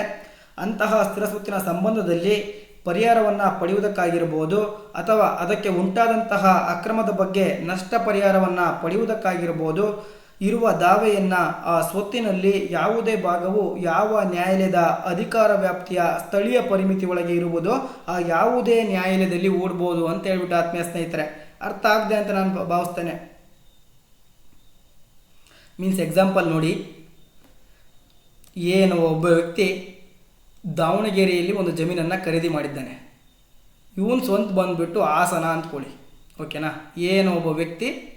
ಅಂತಹ ಸ್ಥಿರ ಸ್ವತ್ತಿನ ಸಂಬಂಧದಲ್ಲಿ ಪರಿಹಾರವನ್ನು ಪಡೆಯುವುದಕ್ಕಾಗಿರ್ಬೋದು ಅಥವಾ ಅದಕ್ಕೆ ಉಂಟಾದಂತಹ ಅಕ್ರಮದ ಬಗ್ಗೆ ನಷ್ಟ ಪರಿಹಾರವನ್ನು ಪಡೆಯುವುದಕ್ಕಾಗಿರ್ಬೋದು, ಇರುವ ದಾವೆಯನ್ನು ಆ ಸ್ವತ್ತಿನಲ್ಲಿ ಯಾವುದೇ ಭಾಗವು ಯಾವ ನ್ಯಾಯಾಲಯದ ಅಧಿಕಾರ ವ್ಯಾಪ್ತಿಯ ಸ್ಥಳೀಯ ಪರಿಮಿತಿ ಒಳಗೆ ಇರುವುದು, ಆ ಯಾವುದೇ ನ್ಯಾಯಾಲಯದಲ್ಲಿ ಓಡ್ಬೋದು ಅಂತ ಹೇಳ್ಬಿಟ್ಟು ಆತ್ಮೀಯ ಸ್ನೇಹಿತರೆ. ಅರ್ಥ ಆಗದೆ ಅಂತ ನಾನು ಭಾವಿಸ್ತೇನೆ. ಮೀನ್ಸ್ ಎಕ್ಸಾಂಪಲ್ ನೋಡಿ. ಏನು ಒಬ್ಬ ವ್ಯಕ್ತಿ ದಾವಣಗೆರೆಯಲ್ಲಿ ಒಂದು ಜಮೀನನ್ನು ಖರೀದಿ ಮಾಡಿದ್ದಾನೆ. ಇವನ್ ಸ್ವಂತ ಬಂದುಬಿಟ್ಟು ಹಾಸನ ಅಂದ್ಕೊಳ್ಳಿ ಓಕೆನಾ? ಏನೋ ಒಬ್ಬ ವ್ಯಕ್ತಿ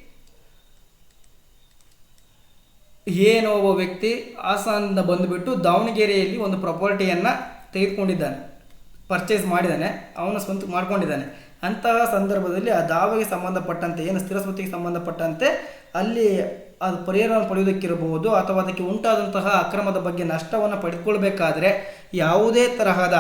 ಏನೋ ಒಬ್ಬ ವ್ಯಕ್ತಿ ಹಾಸನದಿಂದ ಬಂದುಬಿಟ್ಟು ದಾವಣಗೆರೆಯಲ್ಲಿ ಒಂದು ಪ್ರಾಪರ್ಟಿಯನ್ನು ತೆಗೆದುಕೊಂಡಿದ್ದಾನೆ. ಪರ್ಚೇಸ್ ಮಾಡಿದ್ದಾನೆ. ಅವನ ಸ್ವಂತ ಮಾಡ್ಕೊಂಡಿದ್ದಾನೆ. ಅಂತಹ ಸಂದರ್ಭದಲ್ಲಿ ಆ ದಾವೆಗೆ ಸಂಬಂಧಪಟ್ಟಂತೆ ಏನು ಸ್ಥಿರ ಸ್ವತ್ತಿಗೆ ಸಂಬಂಧಪಟ್ಟಂತೆ ಅಲ್ಲಿ ಅದು ಪರಿಹಾರವನ್ನು ಪಡೆಯುವುದಕ್ಕಿರಬಹುದು ಅಥವಾ ಅದಕ್ಕೆ ಉಂಟಾದಂತಹ ಅಕ್ರಮದ ಬಗ್ಗೆ ನಷ್ಟವನ್ನು ಪಡೆದುಕೊಳ್ಬೇಕಾದ್ರೆ ಯಾವುದೇ ತರಹದ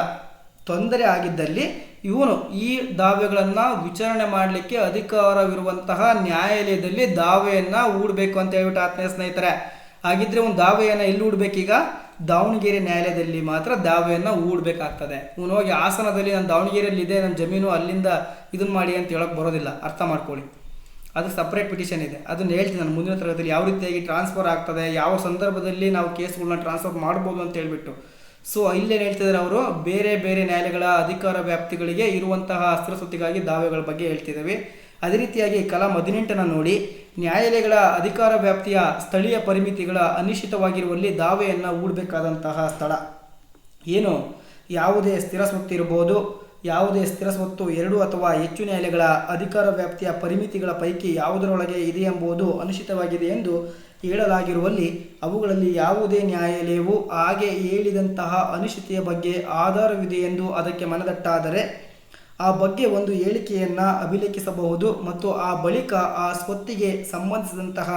ತೊಂದರೆ ಆಗಿದ್ದಲ್ಲಿ ಇವನು ಈ ದಾವೆಗಳನ್ನು ವಿಚಾರಣೆ ಮಾಡಲಿಕ್ಕೆ ಅಧಿಕಾರವಿರುವಂತಹ ನ್ಯಾಯಾಲಯದಲ್ಲಿ ದಾವೆಯನ್ನು ಹೂಡಬೇಕು ಅಂತ ಹೇಳ್ಬಿಟ್ಟು ಆತ್ಮೀಯ ಸ್ನೇಹಿತರೆ. ಹಾಗಿದ್ರೆ ಒಂದು ದಾವೆಯನ್ನು ಎಲ್ಲಿ ಹೂಡ್ಬೇಕೀಗ? ದಾವಣಗೆರೆ ನ್ಯಾಯಾಲಯದಲ್ಲಿ ಮಾತ್ರ ದಾವೆಯನ್ನು ಹೂಡಬೇಕಾಗ್ತದೆ. ಇವನು ಹೋಗಿ ಹಾಸನದಲ್ಲಿ ನಾನು ದಾವಣಗೆರೆಯಲ್ಲಿ ಇದೆ ನನ್ನ ಜಮೀನು ಅಲ್ಲಿಂದ ಇದನ್ನು ಮಾಡಿ ಅಂತ ಹೇಳೋಕ್ಕೆ ಬರೋದಿಲ್ಲ. ಅರ್ಥ ಮಾಡ್ಕೊಳ್ಳಿ. ಅದು ಸಪ್ರೇಟ್ ಪಿಟಿಷನ್ ಇದೆ. ಅದನ್ನು ಹೇಳ್ತೀನಿ ನಾನು ಮುಂದಿನ ತರಗತಿಯಲ್ಲಿ. ಯಾವ ರೀತಿಯಾಗಿ ಟ್ರಾನ್ಸ್ಫರ್ ಆಗ್ತದೆ, ಯಾವ ಸಂದರ್ಭದಲ್ಲಿ ನಾವು ಕೇಸ್ಗಳನ್ನ ಟ್ರಾನ್ಸ್ಫರ್ ಮಾಡ್ಬೋದು ಅಂತ ಹೇಳ್ಬಿಟ್ಟು. ಸೊ ಇಲ್ಲೇನು ಹೇಳ್ತಿದ್ದಾರೆ ಅವರು? ಬೇರೆ ಬೇರೆ ನ್ಯಾಯಾಲಯಗಳ ಅಧಿಕಾರ ವ್ಯಾಪ್ತಿಗಳಿಗೆ ಇರುವಂತಹ ಅಸ್ತ್ರ ಸ್ವತ್ತಿಗಾಗಿ ದಾವೆಗಳ ಬಗ್ಗೆ ಹೇಳ್ತಿದ್ದೇವೆ ಅದೇ ರೀತಿಯಾಗಿ ಕಲಾಂ ಹದಿನೆಂಟನ್ನು ನೋಡಿ ನ್ಯಾಯಾಲಯಗಳ ಅಧಿಕಾರ ವ್ಯಾಪ್ತಿಯ ಸ್ಥಳೀಯ ಪರಿಮಿತಿಗಳ ಅನಿಶ್ಚಿತವಾಗಿರುವಲ್ಲಿ ದಾವೆಯನ್ನು ಹೂಡಬೇಕಾದಂತಹ ಸ್ಥಳ. ಏನು? ಯಾವುದೇ ಸ್ಥಿರ ಸ್ವತ್ತು ಇರಬಹುದು. ಯಾವುದೇ ಸ್ಥಿರ ಸ್ವತ್ತು ಎರಡು ಅಥವಾ ಹೆಚ್ಚು ನ್ಯಾಯಾಲಯಗಳ ಅಧಿಕಾರ ವ್ಯಾಪ್ತಿಯ ಪರಿಮಿತಿಗಳ ಪೈಕಿ ಯಾವುದರೊಳಗೆ ಇದೆ ಎಂಬುದು ಅನಿಶ್ಚಿತವಾಗಿದೆ ಎಂದು ಹೇಳಲಾಗಿರುವಲ್ಲಿ ಅವುಗಳಲ್ಲಿ ಯಾವುದೇ ನ್ಯಾಯಾಲಯವು ಹಾಗೆ ಹೇಳಿದಂತಹ ಅನಿಶ್ಚಿತೆಯ ಬಗ್ಗೆ ಆಧಾರವಿದೆ ಎಂದು ಅದಕ್ಕೆ ಮನದಟ್ಟಾದರೆ ಆ ಬಗ್ಗೆ ಒಂದು ಹೇಳಿಕೆಯನ್ನು ಅಭಿಲೇಖಿಸಬಹುದು ಮತ್ತು ಆ ಬಳಿಕ ಆ ಸ್ವತ್ತಿಗೆ ಸಂಬಂಧಿಸಿದಂತಹ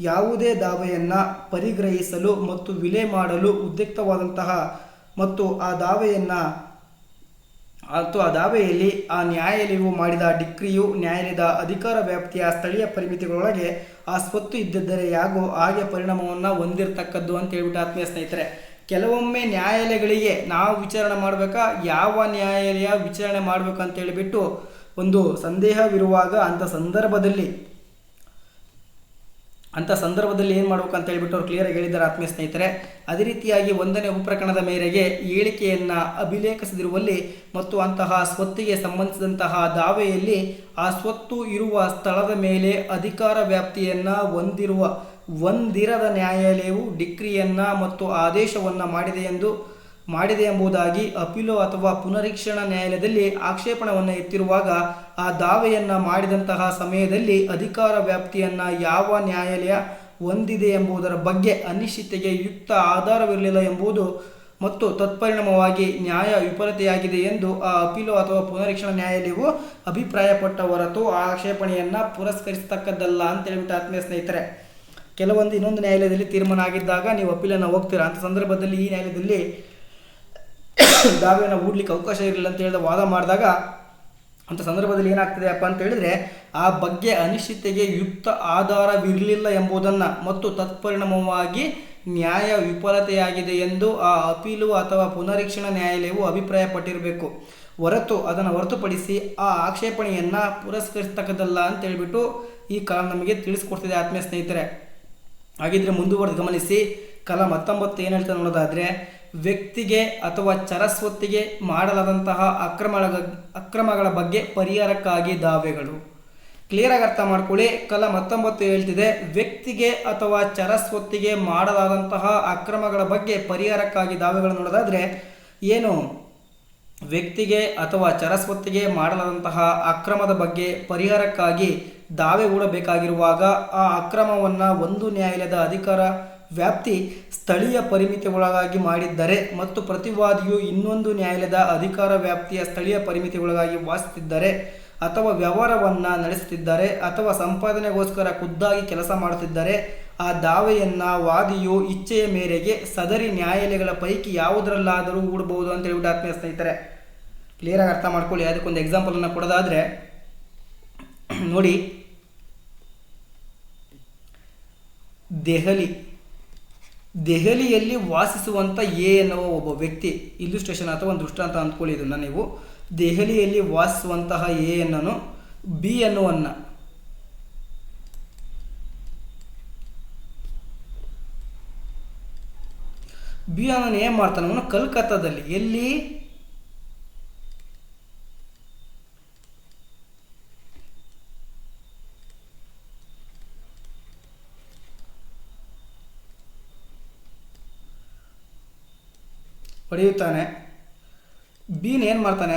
ಯಾವುದೇ ದಾವೆಯನ್ನು ಪರಿಗ್ರಹಿಸಲು ಮತ್ತು ವಿಲೆ ಮಾಡಲು ಉದ್ಯುಕ್ತವಾದಂತಹ ಮತ್ತು ಆ ದಾವೆಯನ್ನು ಮತ್ತು ಆ ದಾವೆಯಲ್ಲಿ ಆ ನ್ಯಾಯಾಲಯವು ಮಾಡಿದ ಡಿಕ್ರಿಯು ನ್ಯಾಯಾಲಯದ ಅಧಿಕಾರ ವ್ಯಾಪ್ತಿಯ ಸ್ಥಳೀಯ ಪರಿಮಿತಿಗಳೊಳಗೆ ಆ ಸ್ವತ್ತು ಇದ್ದಿದ್ದರೆ ಯಾಗೋ ಹಾಗೆ ಪರಿಣಾಮವನ್ನು ಹೊಂದಿರತಕ್ಕದ್ದು ಅಂತ ಹೇಳ್ಬಿಟ್ಟು ಆತ್ಮೀಯ ಸ್ನೇಹಿತರೆ. ಕೆಲವೊಮ್ಮೆ ನ್ಯಾಯಾಲಯಗಳಿಗೆ ನಾವು ವಿಚಾರಣೆ ಮಾಡಬೇಕಾ? ಯಾವ ನ್ಯಾಯಾಲಯ ವಿಚಾರಣೆ ಮಾಡಬೇಕು ಅಂತ ಹೇಳಿಬಿಟ್ಟು ಒಂದು ಸಂದೇಹವಿರುವಾಗ ಅಂಥ ಸಂದರ್ಭದಲ್ಲಿ ಅಂಥ ಸಂದರ್ಭದಲ್ಲಿ ಏನು ಮಾಡಬೇಕು ಅಂತ ಹೇಳ್ಬಿಟ್ಟು ಅವ್ರು ಕ್ಲಿಯರಾಗಿ ಹೇಳಿದ್ದಾರೆ ಆತ್ಮೀಯ ಸ್ನೇಹಿತರೆ. ಅದೇ ರೀತಿಯಾಗಿ ಒಂದನೇ ಉಪಪ್ರಕರಣದ ಮೇರೆಗೆ ಹೇಳಿಕೆಯನ್ನು ಅಭಿಲೇಖಿಸದಿರುವಲ್ಲಿ ಮತ್ತು ಅಂತಹ ಸ್ವತ್ತಿಗೆ ಸಂಬಂಧಿಸಿದಂತಹ ದಾವೆಯಲ್ಲಿ ಆ ಸ್ವತ್ತು ಇರುವ ಸ್ಥಳದ ಮೇಲೆ ಅಧಿಕಾರ ವ್ಯಾಪ್ತಿಯನ್ನು ಹೊಂದಿರುವ ಒಂದಿರದ ನ್ಯಾಯಾಲಯವು ಡಿಕ್ರಿಯನ್ನು ಮತ್ತು ಆದೇಶವನ್ನು ಮಾಡಿದೆ ಎಂದು ಮಾಡಿದೆ ಎಂಬುದಾಗಿ ಅಪೀಲು ಅಥವಾ ಪುನರೀಕ್ಷಣಾ ನ್ಯಾಯಾಲಯದಲ್ಲಿ ಆಕ್ಷೇಪಣವನ್ನು ಎತ್ತಿರುವಾಗ ಆ ದಾವೆಯನ್ನು ಮಾಡಿದಂತಹ ಸಮಯದಲ್ಲಿ ಅಧಿಕಾರ ವ್ಯಾಪ್ತಿಯನ್ನು ಯಾವ ನ್ಯಾಯಾಲಯ ಹೊಂದಿದೆ ಎಂಬುದರ ಬಗ್ಗೆ ಅನಿಶ್ಚಿತೆಗೆ ಯುಕ್ತ ಆಧಾರವಿರಲಿಲ್ಲ ಎಂಬುದು ಮತ್ತು ತತ್ಪರಿಣಾಮವಾಗಿ ನ್ಯಾಯ ವಿಫಲತೆಯಾಗಿದೆ ಎಂದು ಆ ಅಪೀಲು ಅಥವಾ ಪುನರೀಕ್ಷಣಾ ನ್ಯಾಯಾಲಯವು ಅಭಿಪ್ರಾಯಪಟ್ಟ ಹೊರತು ಆಕ್ಷೇಪಣೆಯನ್ನು ಪುರಸ್ಕರಿಸತಕ್ಕದ್ದಲ್ಲ ಅಂತ ಹೇಳಿಬಿಟ್ಟು ಆತ್ಮೀಯ ಸ್ನೇಹಿತರೆ, ಕೆಲವೊಂದು ಇನ್ನೊಂದು ನ್ಯಾಯಾಲಯದಲ್ಲಿ ತೀರ್ಮಾನ ಆಗಿದ್ದಾಗ ನೀವು ಅಪೀಲನ್ನು ಹೋಗ್ತೀರಾ? ಅಂತ ಸಂದರ್ಭದಲ್ಲಿ ಈ ನ್ಯಾಯಾಲಯದಲ್ಲಿ ದಾವೆಯನ್ನು ಹೂಡ್ಲಿಕ್ಕೆ ಅವಕಾಶ ಇರಲಿಲ್ಲ ಅಂತ ಹೇಳಿದ ವಾದ ಮಾಡಿದಾಗ ಅಂಥ ಸಂದರ್ಭದಲ್ಲಿ ಏನಾಗ್ತದೆ ಅಪ್ಪ ಅಂತ ಹೇಳಿದ್ರೆ, ಆ ಬಗ್ಗೆ ಅನಿಶ್ಚಿತತೆಗೆ ಯುಕ್ತ ಆಧಾರವಿರಲಿಲ್ಲ ಎಂಬುದನ್ನು ಮತ್ತು ತತ್ಪರಿಣಾಮವಾಗಿ ನ್ಯಾಯ ವಿಫಲತೆಯಾಗಿದೆ ಎಂದು ಆ ಅಪೀಲು ಅಥವಾ ಪುನರೀಕ್ಷಣಾ ನ್ಯಾಯಾಲಯವು ಅಭಿಪ್ರಾಯಪಟ್ಟಿರಬೇಕು. ಹೊರತು ಅದನ್ನು ಹೊರತುಪಡಿಸಿ ಆ ಆಕ್ಷೇಪಣೆಯನ್ನು ಪುರಸ್ಕರಿಸ್ತಕ್ಕದ್ದಲ್ಲ ಅಂತ ಹೇಳಿಬಿಟ್ಟು ಈ ಕಾಲ ನಮಗೆ ತಿಳಿಸ್ಕೊಡ್ತಿದೆ ಆತ್ಮೀಯ ಸ್ನೇಹಿತರೆ. ಹಾಗಿದ್ರೆ ಮುಂದುವರೆದು ಗಮನಿಸಿ, ಕಲಂ ಹತ್ತೊಂಬತ್ತು ಏನು ಹೇಳ್ತಾರೆ ನೋಡೋದಾದರೆ ವ್ಯಕ್ತಿಗೆ ಅಥವಾ ಚರಸ್ವತ್ತಿಗೆ ಮಾಡಲಾದಂತಹ ಅಕ್ರಮ ಅಕ್ರಮಗಳ ಬಗ್ಗೆ ಪರಿಹಾರಕ್ಕಾಗಿ ದಾವೆಗಳು. ಕ್ಲಿಯರಾಗಿ ಅರ್ಥ ಮಾಡ್ಕೊಳ್ಳಿ. ಕಲಂ ಹತ್ತೊಂಬತ್ತು ಹೇಳ್ತಿದೆ, ವ್ಯಕ್ತಿಗೆ ಅಥವಾ ಚರಸ್ವತ್ತಿಗೆ ಮಾಡಲಾದಂತಹ ಅಕ್ರಮಗಳ ಬಗ್ಗೆ ಪರಿಹಾರಕ್ಕಾಗಿ ದಾವೆಗಳು ನೋಡೋದಾದರೆ, ಏನು? ವ್ಯಕ್ತಿಗೆ ಅಥವಾ ಚರಸ್ವತ್ತಿಗೆ ಮಾಡಲಾದಂತಹ ಅಕ್ರಮದ ಬಗ್ಗೆ ಪರಿಹಾರಕ್ಕಾಗಿ ದಾವೆ ಹೂಡಬೇಕಾಗಿರುವಾಗ ಆ ಅಕ್ರಮವನ್ನು ಒಂದು ನ್ಯಾಯಾಲಯದ ಅಧಿಕಾರ ವ್ಯಾಪ್ತಿ ಸ್ಥಳೀಯ ಪರಿಮಿತಿ ಒಳಗಾಗಿ ಮಾಡಿದ್ದರೆ ಮತ್ತು ಪ್ರತಿವಾದಿಯು ಇನ್ನೊಂದು ನ್ಯಾಯಾಲಯದ ಅಧಿಕಾರ ವ್ಯಾಪ್ತಿಯ ಸ್ಥಳೀಯ ಪರಿಮಿತಿಗೊಳಗಾಗಿ ವಾಸಿಸುತ್ತಿದ್ದರೆ ಅಥವಾ ವ್ಯವಹಾರವನ್ನು ನಡೆಸುತ್ತಿದ್ದರೆ ಅಥವಾ ಸಂಪಾದನೆಗೋಸ್ಕರ ಖುದ್ದಾಗಿ ಕೆಲಸ ಮಾಡುತ್ತಿದ್ದರೆ, ಆ ದಾವೆಯನ್ನು ವಾದಿಯು ಇಚ್ಛೆಯ ಮೇರೆಗೆ ಸದರಿ ನ್ಯಾಯಾಲಯಗಳ ಪೈಕಿ ಯಾವುದರಲ್ಲಾದರೂ ಹೂಡಬಹುದು ಅಂತ ಹೇಳ್ಬಿಟ್ಟು ಆತ್ಮೀಯ ಸ್ನೇಹಿತರೆ. ಕ್ಲಿಯರಾಗಿ ಅರ್ಥ ಮಾಡ್ಕೊಳ್ಳಿ. ಅದಕ್ಕೊಂದು ಎಕ್ಸಾಂಪಲನ್ನು ಕೊಡೋದಾದರೆ, ನೋಡಿ, ದೆಹಲಿ ದೆಹಲಿಯಲ್ಲಿ ವಾಸಿಸುವಂಥ ಎ ಎನ್ನುವ ಒಬ್ಬ ವ್ಯಕ್ತಿ ಇಲ್ಲಿಸ್ಟ್ರೇಷನ್ ಅಥವಾ ಒಂದು ದೃಷ್ಟಾಂತ ಅಂದ್ಕೊಳ್ಳಿ ಇದನ್ನು ನೀವು. ದೆಹಲಿಯಲ್ಲಿ ವಾಸಿಸುವಂತಹ ಎ ಎನ್ನನು ಬಿ ಎನ್ನುವನ್ನ. ಬಿ ಅನ್ನೋನು ಏನು ಮಾಡ್ತಾನೆ ಕಲ್ಕತ್ತಾದಲ್ಲಿ ಎಲ್ಲಿ? ಪಡೆಯುತ್ತಾನೆ. ಬೀನ್ ಏನು ಮಾಡ್ತಾನೆ?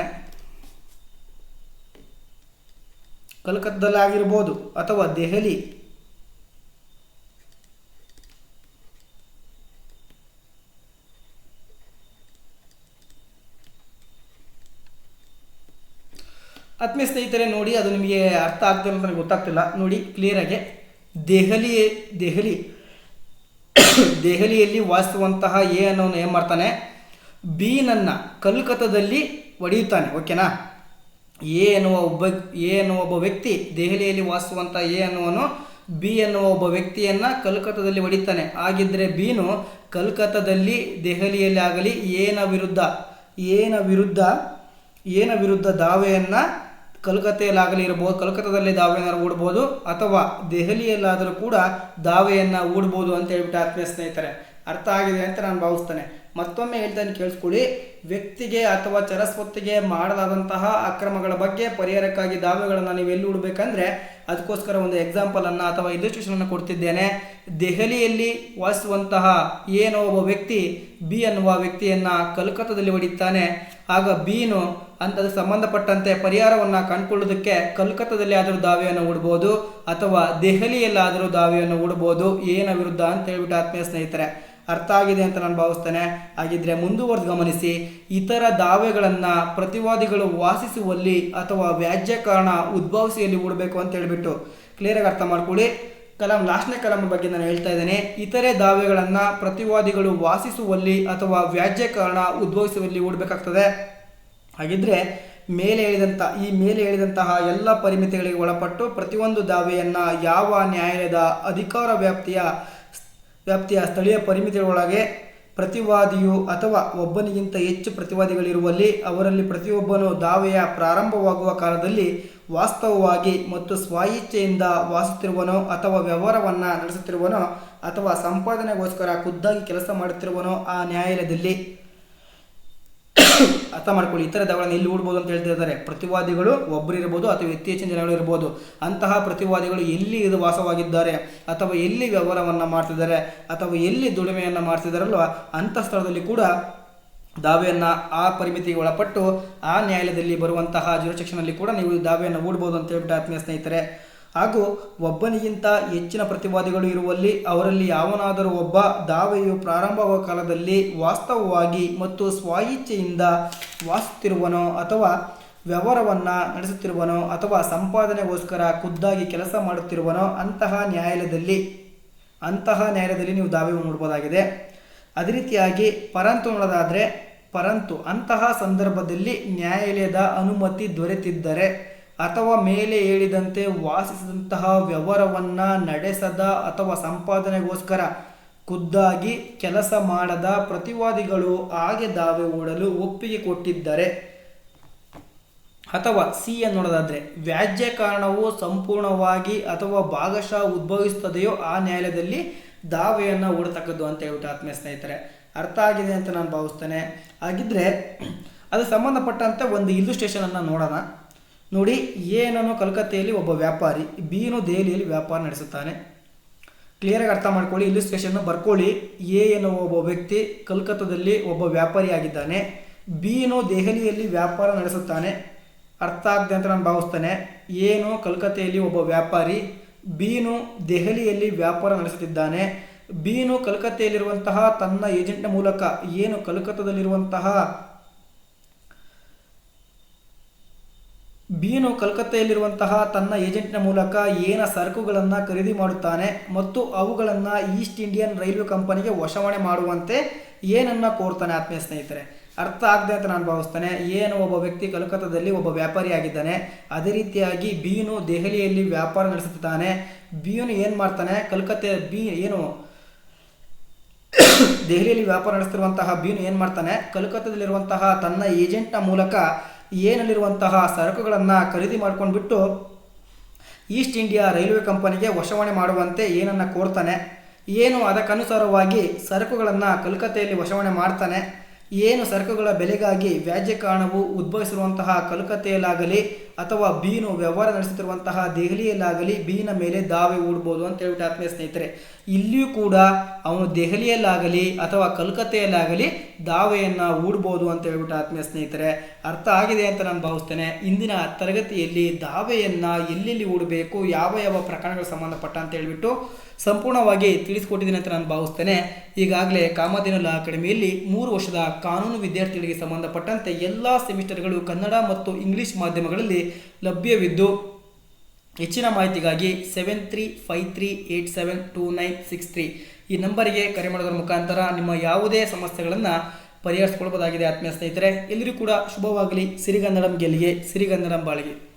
ಕಲ್ಕತ್ತದಲ್ಲಾಗಿರ್ಬೋದು ಅಥವಾ ದೆಹಲಿ. ಆತ್ಮೀಯ ಸ್ನೇಹಿತರೆ, ನೋಡಿ, ಅದು ನಿಮಗೆ ಅರ್ಥ ಆಗ್ತಿಲ್ಲ ಅಂತ ನನಗೆ ಗೊತ್ತಾಗ್ತಿಲ್ಲ. ನೋಡಿ ಕ್ಲಿಯರಾಗಿ ದೆಹಲಿ ದೆಹಲಿ. ದೆಹಲಿಯಲ್ಲಿ ವಾಸಿಸುವಂತಹ ಎ ಅನ್ನೋನು ಏನು ಮಾಡ್ತಾನೆ? ಬೀನನ್ನು ಕಲ್ಕತ್ತಾದಲ್ಲಿ ಹೊಡೆಯುತ್ತಾನೆ ಓಕೆನಾ? ಎ ಎನ್ನುವ ಒಬ್ಬ, ಎ ಎನ್ನುವ ಒಬ್ಬ ವ್ಯಕ್ತಿ ದೆಹಲಿಯಲ್ಲಿ ವಾಸಿಸುವಂಥ ಎ ಅನ್ನುವನು ಬಿ ಎನ್ನುವ ಒಬ್ಬ ವ್ಯಕ್ತಿಯನ್ನು ಕಲ್ಕತ್ತಾದಲ್ಲಿ ಹೊಡಿತಾನೆ ಹಾಗಿದ್ದರೆ ಬೀನು ಕಲ್ಕತ್ತಾದಲ್ಲಿ ದೆಹಲಿಯಲ್ಲಿ ಆಗಲಿ ಏನ ವಿರುದ್ಧ ಏನ ವಿರುದ್ಧ ಏನ ವಿರುದ್ಧ ದಾವೆಯನ್ನು ಕಲ್ಕತ್ತೆಯಲ್ಲಾಗಲಿ ಇರಬಹುದು ಕಲ್ಕತ್ತಾದಲ್ಲಿ ದಾವೆಯನ್ನು ಹೂಡ್ಬೋದು ಅಥವಾ ದೆಹಲಿಯಲ್ಲಾದರೂ ಕೂಡ ದಾವೆಯನ್ನು ಹೂಡ್ಬೋದು ಅಂತ ಹೇಳ್ಬಿಟ್ಟು ಆತ್ಮೀಯ ಸ್ನೇಹಿತರೆ, ಅರ್ಥ ಆಗಿದೆ ಅಂತ ನಾನು ಭಾವಿಸ್ತೇನೆ. ಮತ್ತೊಮ್ಮೆ ಹೇಳ್ತಾನೆ ಕೇಳಿಸ್ಕೊಳ್ಳಿ. ವ್ಯಕ್ತಿಗೆ ಅಥವಾ ಚರಸ್ವತ್ತಿಗೆ ಮಾಡಲಾದಂತಹ ಅಕ್ರಮಗಳ ಬಗ್ಗೆ ಪರಿಹಾರಕ್ಕಾಗಿ ದಾವೆಗಳನ್ನು ನೀವು ಎಲ್ಲಿ ಹುಡ್ಬೇಕಂದ್ರೆ ಅದಕ್ಕೋಸ್ಕರ ಒಂದು ಎಕ್ಸಾಂಪಲನ್ನು ಅಥವಾ ಇಲಿಸ್ಟ್ರೇಷನನ್ನು ಕೊಡ್ತಿದ್ದೇನೆ. ದೆಹಲಿಯಲ್ಲಿ ವಾಸಿಸುವಂತಹ ಏನೋ ಒಬ್ಬ ವ್ಯಕ್ತಿ, ಬಿ ಅನ್ನುವ ವ್ಯಕ್ತಿಯನ್ನು ಕಲ್ಕತ್ತಾದಲ್ಲಿ ಹೊಡಿತಾನೆ. ಆಗ ಬೀನು ಅಂತ ಸಂಬಂಧಪಟ್ಟಂತೆ ಪರಿಹಾರವನ್ನು ಕಂಡುಕೊಳ್ಳೋದಕ್ಕೆ ಕಲ್ಕತ್ತಾದಲ್ಲಿ ಆದರೂ ದಾವೆಯನ್ನು ಹೂಡ್ಬೋದು, ಅಥವಾ ದೆಹಲಿಯಲ್ಲಾದರೂ ದಾವೆಯನ್ನು ಹೂಡ್ಬೋದು, ಏನ ವಿರುದ್ಧ ಅಂತ ಹೇಳ್ಬಿಟ್ಟು ಆತ್ಮೀಯ ಸ್ನೇಹಿತರೆ. ಅರ್ಥ ಆಗಿದೆ ಅಂತ ನಾನು ಭಾವಿಸ್ತೇನೆ. ಹಾಗಿದ್ರೆ ಮುಂದುವರೆದು ಗಮನಿಸಿ, ಇತರ ದಾವೆಗಳನ್ನು ಪ್ರತಿವಾದಿಗಳು ವಾಸಿಸುವಲ್ಲಿ ಅಥವಾ ವ್ಯಾಜ್ಯ ಕಾರಣ ಉದ್ಭವಿಸಿಯಲ್ಲಿ ಹೂಡಬೇಕು ಅಂತ ಹೇಳಿಬಿಟ್ಟು ಕ್ಲಿಯರಾಗಿ ಅರ್ಥ ಮಾಡ್ಕೊಳ್ಳಿ. ಕಲಾಂ ಲಾಸ್ಟ್ನೇ ಕಲಾಂ ಬಗ್ಗೆ ನಾನು ಹೇಳ್ತಾ ಇದ್ದೇನೆ. ಇತರೆ ದಾವೆಗಳನ್ನು ಪ್ರತಿವಾದಿಗಳು ವಾಸಿಸುವಲ್ಲಿ ಅಥವಾ ವ್ಯಾಜ್ಯ ಕಾರಣ ಉದ್ಭವಿಸುವಲ್ಲಿ ಹೂಡಬೇಕಾಗ್ತದೆ. ಹಾಗಿದ್ರೆ ಮೇಲೆ ಹೇಳಿದಂಥ ಈ ಮೇಲೆ ಹೇಳಿದಂತಹ ಎಲ್ಲ ಪರಿಮಿತಿಗಳಿಗೆ ಒಳಪಟ್ಟು ಪ್ರತಿಯೊಂದು ದಾವೆಯನ್ನು ಯಾವ ನ್ಯಾಯಾಲಯದ ಅಧಿಕಾರ ವ್ಯಾಪ್ತಿಯ ವ್ಯಾಪ್ತಿಯ ಸ್ಥಳೀಯ ಪರಿಮಿತಿಗಳೊಳಗೆ ಪ್ರತಿವಾದಿಯು ಅಥವಾ ಒಬ್ಬನಿಗಿಂತ ಹೆಚ್ಚು ಪ್ರತಿವಾದಿಗಳಿರುವಲ್ಲಿ ಅವರಲ್ಲಿ ಪ್ರತಿಯೊಬ್ಬನು ದಾವೆಯ ಪ್ರಾರಂಭವಾಗುವ ಕಾಲದಲ್ಲಿ ವಾಸ್ತವವಾಗಿ ಮತ್ತು ಸ್ವಾಯಿಚ್ಛೆಯಿಂದ ವಾಸುತ್ತಿರುವನೋ ಅಥವಾ ವ್ಯವಹಾರವನ್ನು ನಡೆಸುತ್ತಿರುವನೋ ಅಥವಾ ಸಂಪಾದನೆಗೋಸ್ಕರ ಖುದ್ದಾಗಿ ಕೆಲಸ ಮಾಡುತ್ತಿರುವನೋ ಆ ನ್ಯಾಯಾಲಯದಲ್ಲಿ ಅರ್ಥ ಮಾಡ್ಕೊಳ್ಳಿ. ಇತರ ದಾವಗಳನ್ನು ಎಲ್ಲಿ ಹೂಡ್ಬೋದು ಅಂತ ಹೇಳ್ತಿದ್ದಾರೆ ಪ್ರತಿವಾದಿಗಳು ಒಬ್ಬರು ಇರ್ಬೋದು ಅಥವಾ ಇತ್ತೀಚಿನ ಜನಗಳು ಇರ್ಬೋದು. ಅಂತಹ ಪ್ರತಿವಾದಿಗಳು ಎಲ್ಲಿ ಇದು ವಾಸವಾಗಿದ್ದಾರೆ? ಅಥವಾ ಎಲ್ಲಿ ವ್ಯವಹಾರವನ್ನು ಮಾಡ್ತಿದ್ದಾರೆ? ಅಥವಾ ಎಲ್ಲಿ ದುಡಿಮೆಯನ್ನು ಮಾಡ್ತಿದ್ದಾರಲ್ವ? ಅಂಥ ಸ್ಥಳದಲ್ಲಿ ಕೂಡ ದಾವೆಯನ್ನು ಆ ಪರಿಮಿತಿಗೆ ಒಳಪಟ್ಟು ಆ ನ್ಯಾಯಾಲಯದಲ್ಲಿ ಬರುವಂತಹ ಜೀವಶಿಕ್ಷಣದಲ್ಲಿ ಕೂಡ ನೀವು ದಾವೆಯನ್ನು ಹೂಡ್ಬೋದು ಅಂತ ಹೇಳ್ಬಿಟ್ಟು ಆತ್ಮೀಯ ಸ್ನೇಹಿತರೆ ಹಾಗೂ ಒಬ್ಬನಿಗಿಂತ ಹೆಚ್ಚಿನ ಪ್ರತಿವಾದಿಗಳು ಇರುವಲ್ಲಿ ಅವರಲ್ಲಿ ಯಾವನಾದರೂ ಒಬ್ಬ ದಾವೆಯು ಪ್ರಾರಂಭವಾಗುವ ಕಾಲದಲ್ಲಿ ವಾಸ್ತವವಾಗಿ ಮತ್ತು ಸ್ವಾಯಿಚ್ಛೆಯಿಂದ ವಾಸುತ್ತಿರುವನೋ ಅಥವಾ ವ್ಯವಹಾರವನ್ನು ನಡೆಸುತ್ತಿರುವನೋ ಅಥವಾ ಸಂಪಾದನೆಗೋಸ್ಕರ ಖುದ್ದಾಗಿ ಕೆಲಸ ಮಾಡುತ್ತಿರುವನೋ ಅಂತಹ ನ್ಯಾಯಾಲಯದಲ್ಲಿ ಅಂತಹ ನ್ಯಾಯಾಲಯದಲ್ಲಿ ನೀವು ದಾವೆ ನೋಡ್ಬೋದಾಗಿದೆ. ಅದೇ ರೀತಿಯಾಗಿ ಪರಂತು ನೋಡೋದಾದರೆ, ಪರಂತು ಅಂತಹ ಸಂದರ್ಭದಲ್ಲಿ ನ್ಯಾಯಾಲಯದ ಅನುಮತಿ ದೊರೆತಿದ್ದರೆ ಅಥವಾ ಮೇಲೆ ಹೇಳಿದಂತೆ ವಾಸಿಸಿದಂತಹ ವ್ಯವಹಾರವನ್ನು ನಡೆಸದ ಅಥವಾ ಸಂಪಾದನೆಗೋಸ್ಕರ ಖುದ್ದಾಗಿ ಕೆಲಸ ಮಾಡದ ಪ್ರತಿವಾದಿಗಳು ಹಾಗೆ ದಾವೆ ಓಡಲು ಒಪ್ಪಿಗೆ ಕೊಟ್ಟಿದ್ದರೆ ಅಥವಾ ಸಿ ನೋಡೋದಾದರೆ ವ್ಯಾಜ್ಯ ಕಾರಣವು ಸಂಪೂರ್ಣವಾಗಿ ಅಥವಾ ಭಾಗಶಃ ಉದ್ಭವಿಸುತ್ತದೆಯೋ ಆ ನ್ಯಾಯಾಲಯದಲ್ಲಿ ದಾವೆಯನ್ನು ಓಡತಕ್ಕದ್ದು ಅಂತ ಹೇಳ್ಬಿಟ್ಟು ಆತ್ಮೀಯ ಸ್ನೇಹಿತರೆ, ಅರ್ಥ ಆಗಿದೆ ಅಂತ ನಾನು ಭಾವಿಸ್ತೇನೆ. ಹಾಗಿದ್ರೆ ಅದು ಸಂಬಂಧಪಟ್ಟಂತೆ ಒಂದು ಇಲ್ಲುಸ್ಟ್ರೇಷನನ್ನು ನೋಡೋಣ. ನೋಡಿ ಏನನ್ನು ಕಲ್ಕತ್ತೆಯಲ್ಲಿ ಒಬ್ಬ ವ್ಯಾಪಾರಿ ಬಿನು ದೆಹಲಿಯಲ್ಲಿ ವ್ಯಾಪಾರ ನಡೆಸುತ್ತಾನೆ. ಕ್ಲಿಯರಾಗಿ ಅರ್ಥ ಮಾಡ್ಕೊಳ್ಳಿ ಇಲ್ಲಿಸ್ಟ್ರೇಷನ್ ಬರ್ಕೊಳ್ಳಿ. ಎ ಎನ್ನುವ ಒಬ್ಬ ವ್ಯಕ್ತಿ ಕಲ್ಕತ್ತಾದಲ್ಲಿ ಒಬ್ಬ ವ್ಯಾಪಾರಿಯಾಗಿದ್ದಾನೆ ಬಿನು ದೆಹಲಿಯಲ್ಲಿ ವ್ಯಾಪಾರ ನಡೆಸುತ್ತಾನೆ. ಅರ್ಥ ಆಗದೆ ಅಂತ ನಾನು ಭಾವಿಸ್ತಾನೆ. ಏನು ಕಲ್ಕತ್ತೆಯಲ್ಲಿ ಒಬ್ಬ ವ್ಯಾಪಾರಿ ಬೀನು ದೆಹಲಿಯಲ್ಲಿ ವ್ಯಾಪಾರ ನಡೆಸುತ್ತಿದ್ದಾನೆ. ಬೀನು ಕಲ್ಕತ್ತೆಯಲ್ಲಿರುವಂತಹ ತನ್ನ ಏಜೆಂಟ್ನ ಮೂಲಕ ಏನು ಕಲ್ಕತ್ತಾದಲ್ಲಿರುವಂತಹ ಬೀನು ಕಲ್ಕತ್ತೆಯಲ್ಲಿರುವಂತಹ ತನ್ನ ಏಜೆಂಟ್ನ ಮೂಲಕ ಏನ ಸರಕುಗಳನ್ನು ಖರೀದಿ ಮಾಡುತ್ತಾನೆ ಮತ್ತು ಅವುಗಳನ್ನು ಈಸ್ಟ್ ಇಂಡಿಯನ್ ರೈಲ್ವೆ ಕಂಪನಿಗೆ ವಶವಣೆ ಮಾಡುವಂತೆ ಏನನ್ನ ಕೋರ್ತಾನೆ ಆತ್ಮೀಯ ಸ್ನೇಹಿತರೆ. ಅರ್ಥ ಆಗದೆ ಅಂತ ನಾನು ಭಾವಿಸ್ತೇನೆ. ಏನು ಒಬ್ಬ ವ್ಯಕ್ತಿ ಕಲ್ಕತ್ತಾದಲ್ಲಿ ಒಬ್ಬ ವ್ಯಾಪಾರಿ ಆಗಿದ್ದಾನೆ, ಅದೇ ರೀತಿಯಾಗಿ ಬೀನು ದೆಹಲಿಯಲ್ಲಿ ವ್ಯಾಪಾರ ನಡೆಸುತ್ತಾನೆ ಬೀನು ಏನು ಮಾಡ್ತಾನೆ, ಕಲ್ಕತ್ತೆ ಬಿ ಏನು ದೆಹಲಿಯಲ್ಲಿ ವ್ಯಾಪಾರ ನಡೆಸ್ತಿರುವಂತಹ ಬೀನು ಏನು ಮಾಡ್ತಾನೆ, ಕಲ್ಕತ್ತಾದಲ್ಲಿರುವಂತಹ ತನ್ನ ಏಜೆಂಟ್ನ ಮೂಲಕ ಏನಲ್ಲಿರುವಂತಹ ಸರಕುಗಳನ್ನು ಖರೀದಿ ಮಾಡ್ಕೊಂಡ್ಬಿಟ್ಟು ಈಸ್ಟ್ ಇಂಡಿಯಾ ರೈಲ್ವೆ ಕಂಪನಿಗೆ ವಶಾವಣೆ ಮಾಡುವಂತೆ ಏನನ್ನು ಕೋರ್ತಾನೆ, ಏನು ಅದಕ್ಕನುಸಾರವಾಗಿ ಸರಕುಗಳನ್ನು ಕಲ್ಕತ್ತೆಯಲ್ಲಿ ವಶಾವಣೆ ಮಾಡ್ತಾನೆ, ಏನು ಸರಕುಗಳ ಬೆಲೆಗಾಗಿ ವ್ಯಾಜ್ಯ ಕಾರಣವು ಉದ್ಭವಿಸಿರುವಂತಹ ಕಲ್ಕತ್ತೆಯಲ್ಲಾಗಲಿ ಅಥವಾ ಬೀನು ವ್ಯವಹಾರ ನಡೆಸುತ್ತಿರುವಂತಹ ದೆಹಲಿಯಲ್ಲಾಗಲಿ ಬೀನ ಮೇಲೆ ದಾವೆ ಹೂಡ್ಬೋದು ಅಂತ ಹೇಳ್ಬಿಟ್ಟು ಆತ್ಮೀಯ ಸ್ನೇಹಿತರೆ, ಇಲ್ಲಿಯೂ ಕೂಡ ಅವನು ದೆಹಲಿಯಲ್ಲಾಗಲಿ ಅಥವಾ ಕಲ್ಕತ್ತೆಯಲ್ಲಾಗಲಿ ದಾವೆಯನ್ನು ಹೂಡ್ಬೋದು ಅಂತ ಹೇಳ್ಬಿಟ್ಟು ಆತ್ಮೀಯ ಸ್ನೇಹಿತರೆ, ಅರ್ಥ ಆಗಿದೆ ಅಂತ ನಾನು ಭಾವಿಸ್ತೇನೆ. ಇಂದಿನ ತರಗತಿಯಲ್ಲಿ ದಾವೆಯನ್ನು ಎಲ್ಲೆಲ್ಲಿ ಹೂಡಬೇಕು ಯಾವ ಯಾವ ಪ್ರಕರಣಗಳು ಸಂಬಂಧಪಟ್ಟ ಅಂತ ಹೇಳ್ಬಿಟ್ಟು ಸಂಪೂರ್ಣವಾಗಿ ತಿಳಿಸ್ಕೊಟ್ಟಿದ್ದೀನಿ ಅಂತ ನಾನು ಭಾವಿಸ್ತೇನೆ. ಈಗಾಗಲೇ ಕಾಮಧೇನು ಅಕಾಡೆಮಿಯಲ್ಲಿ ಮೂರು ವರ್ಷದ ಕಾನೂನು ವಿದ್ಯಾರ್ಥಿಗಳಿಗೆ ಸಂಬಂಧಪಟ್ಟಂತೆ ಎಲ್ಲ ಸೆಮಿಸ್ಟರ್ಗಳು ಕನ್ನಡ ಮತ್ತು ಇಂಗ್ಲಿಷ್ ಮಾಧ್ಯಮಗಳಲ್ಲಿ ಲಭ್ಯವಿದ್ದು, ಹೆಚ್ಚಿನ ಮಾಹಿತಿಗಾಗಿ seven three five three eight seven two nine six three ಈ ನಂಬರಿಗೆ ಕರೆ ಮಾಡೋದ್ರ ಮುಖಾಂತರ ನಿಮ್ಮ ಯಾವುದೇ ಸಮಸ್ಯೆಗಳನ್ನು ಪರಿಹರಿಸ್ಕೊಳ್ಬೋದಾಗಿದೆ, ಆತ್ಮೀಯ ಸ್ನೇಹಿತರೆ. ಎಲ್ಲರಿಗೂ ಕೂಡ ಶುಭವಾಗಲಿ. ಸಿರಿಗನ್ನಡಂ ಗೆಲ್ಲಿಗೆ, ಸಿರಿಗನ್ನಡಂ ಬಾಳಿಗೆ.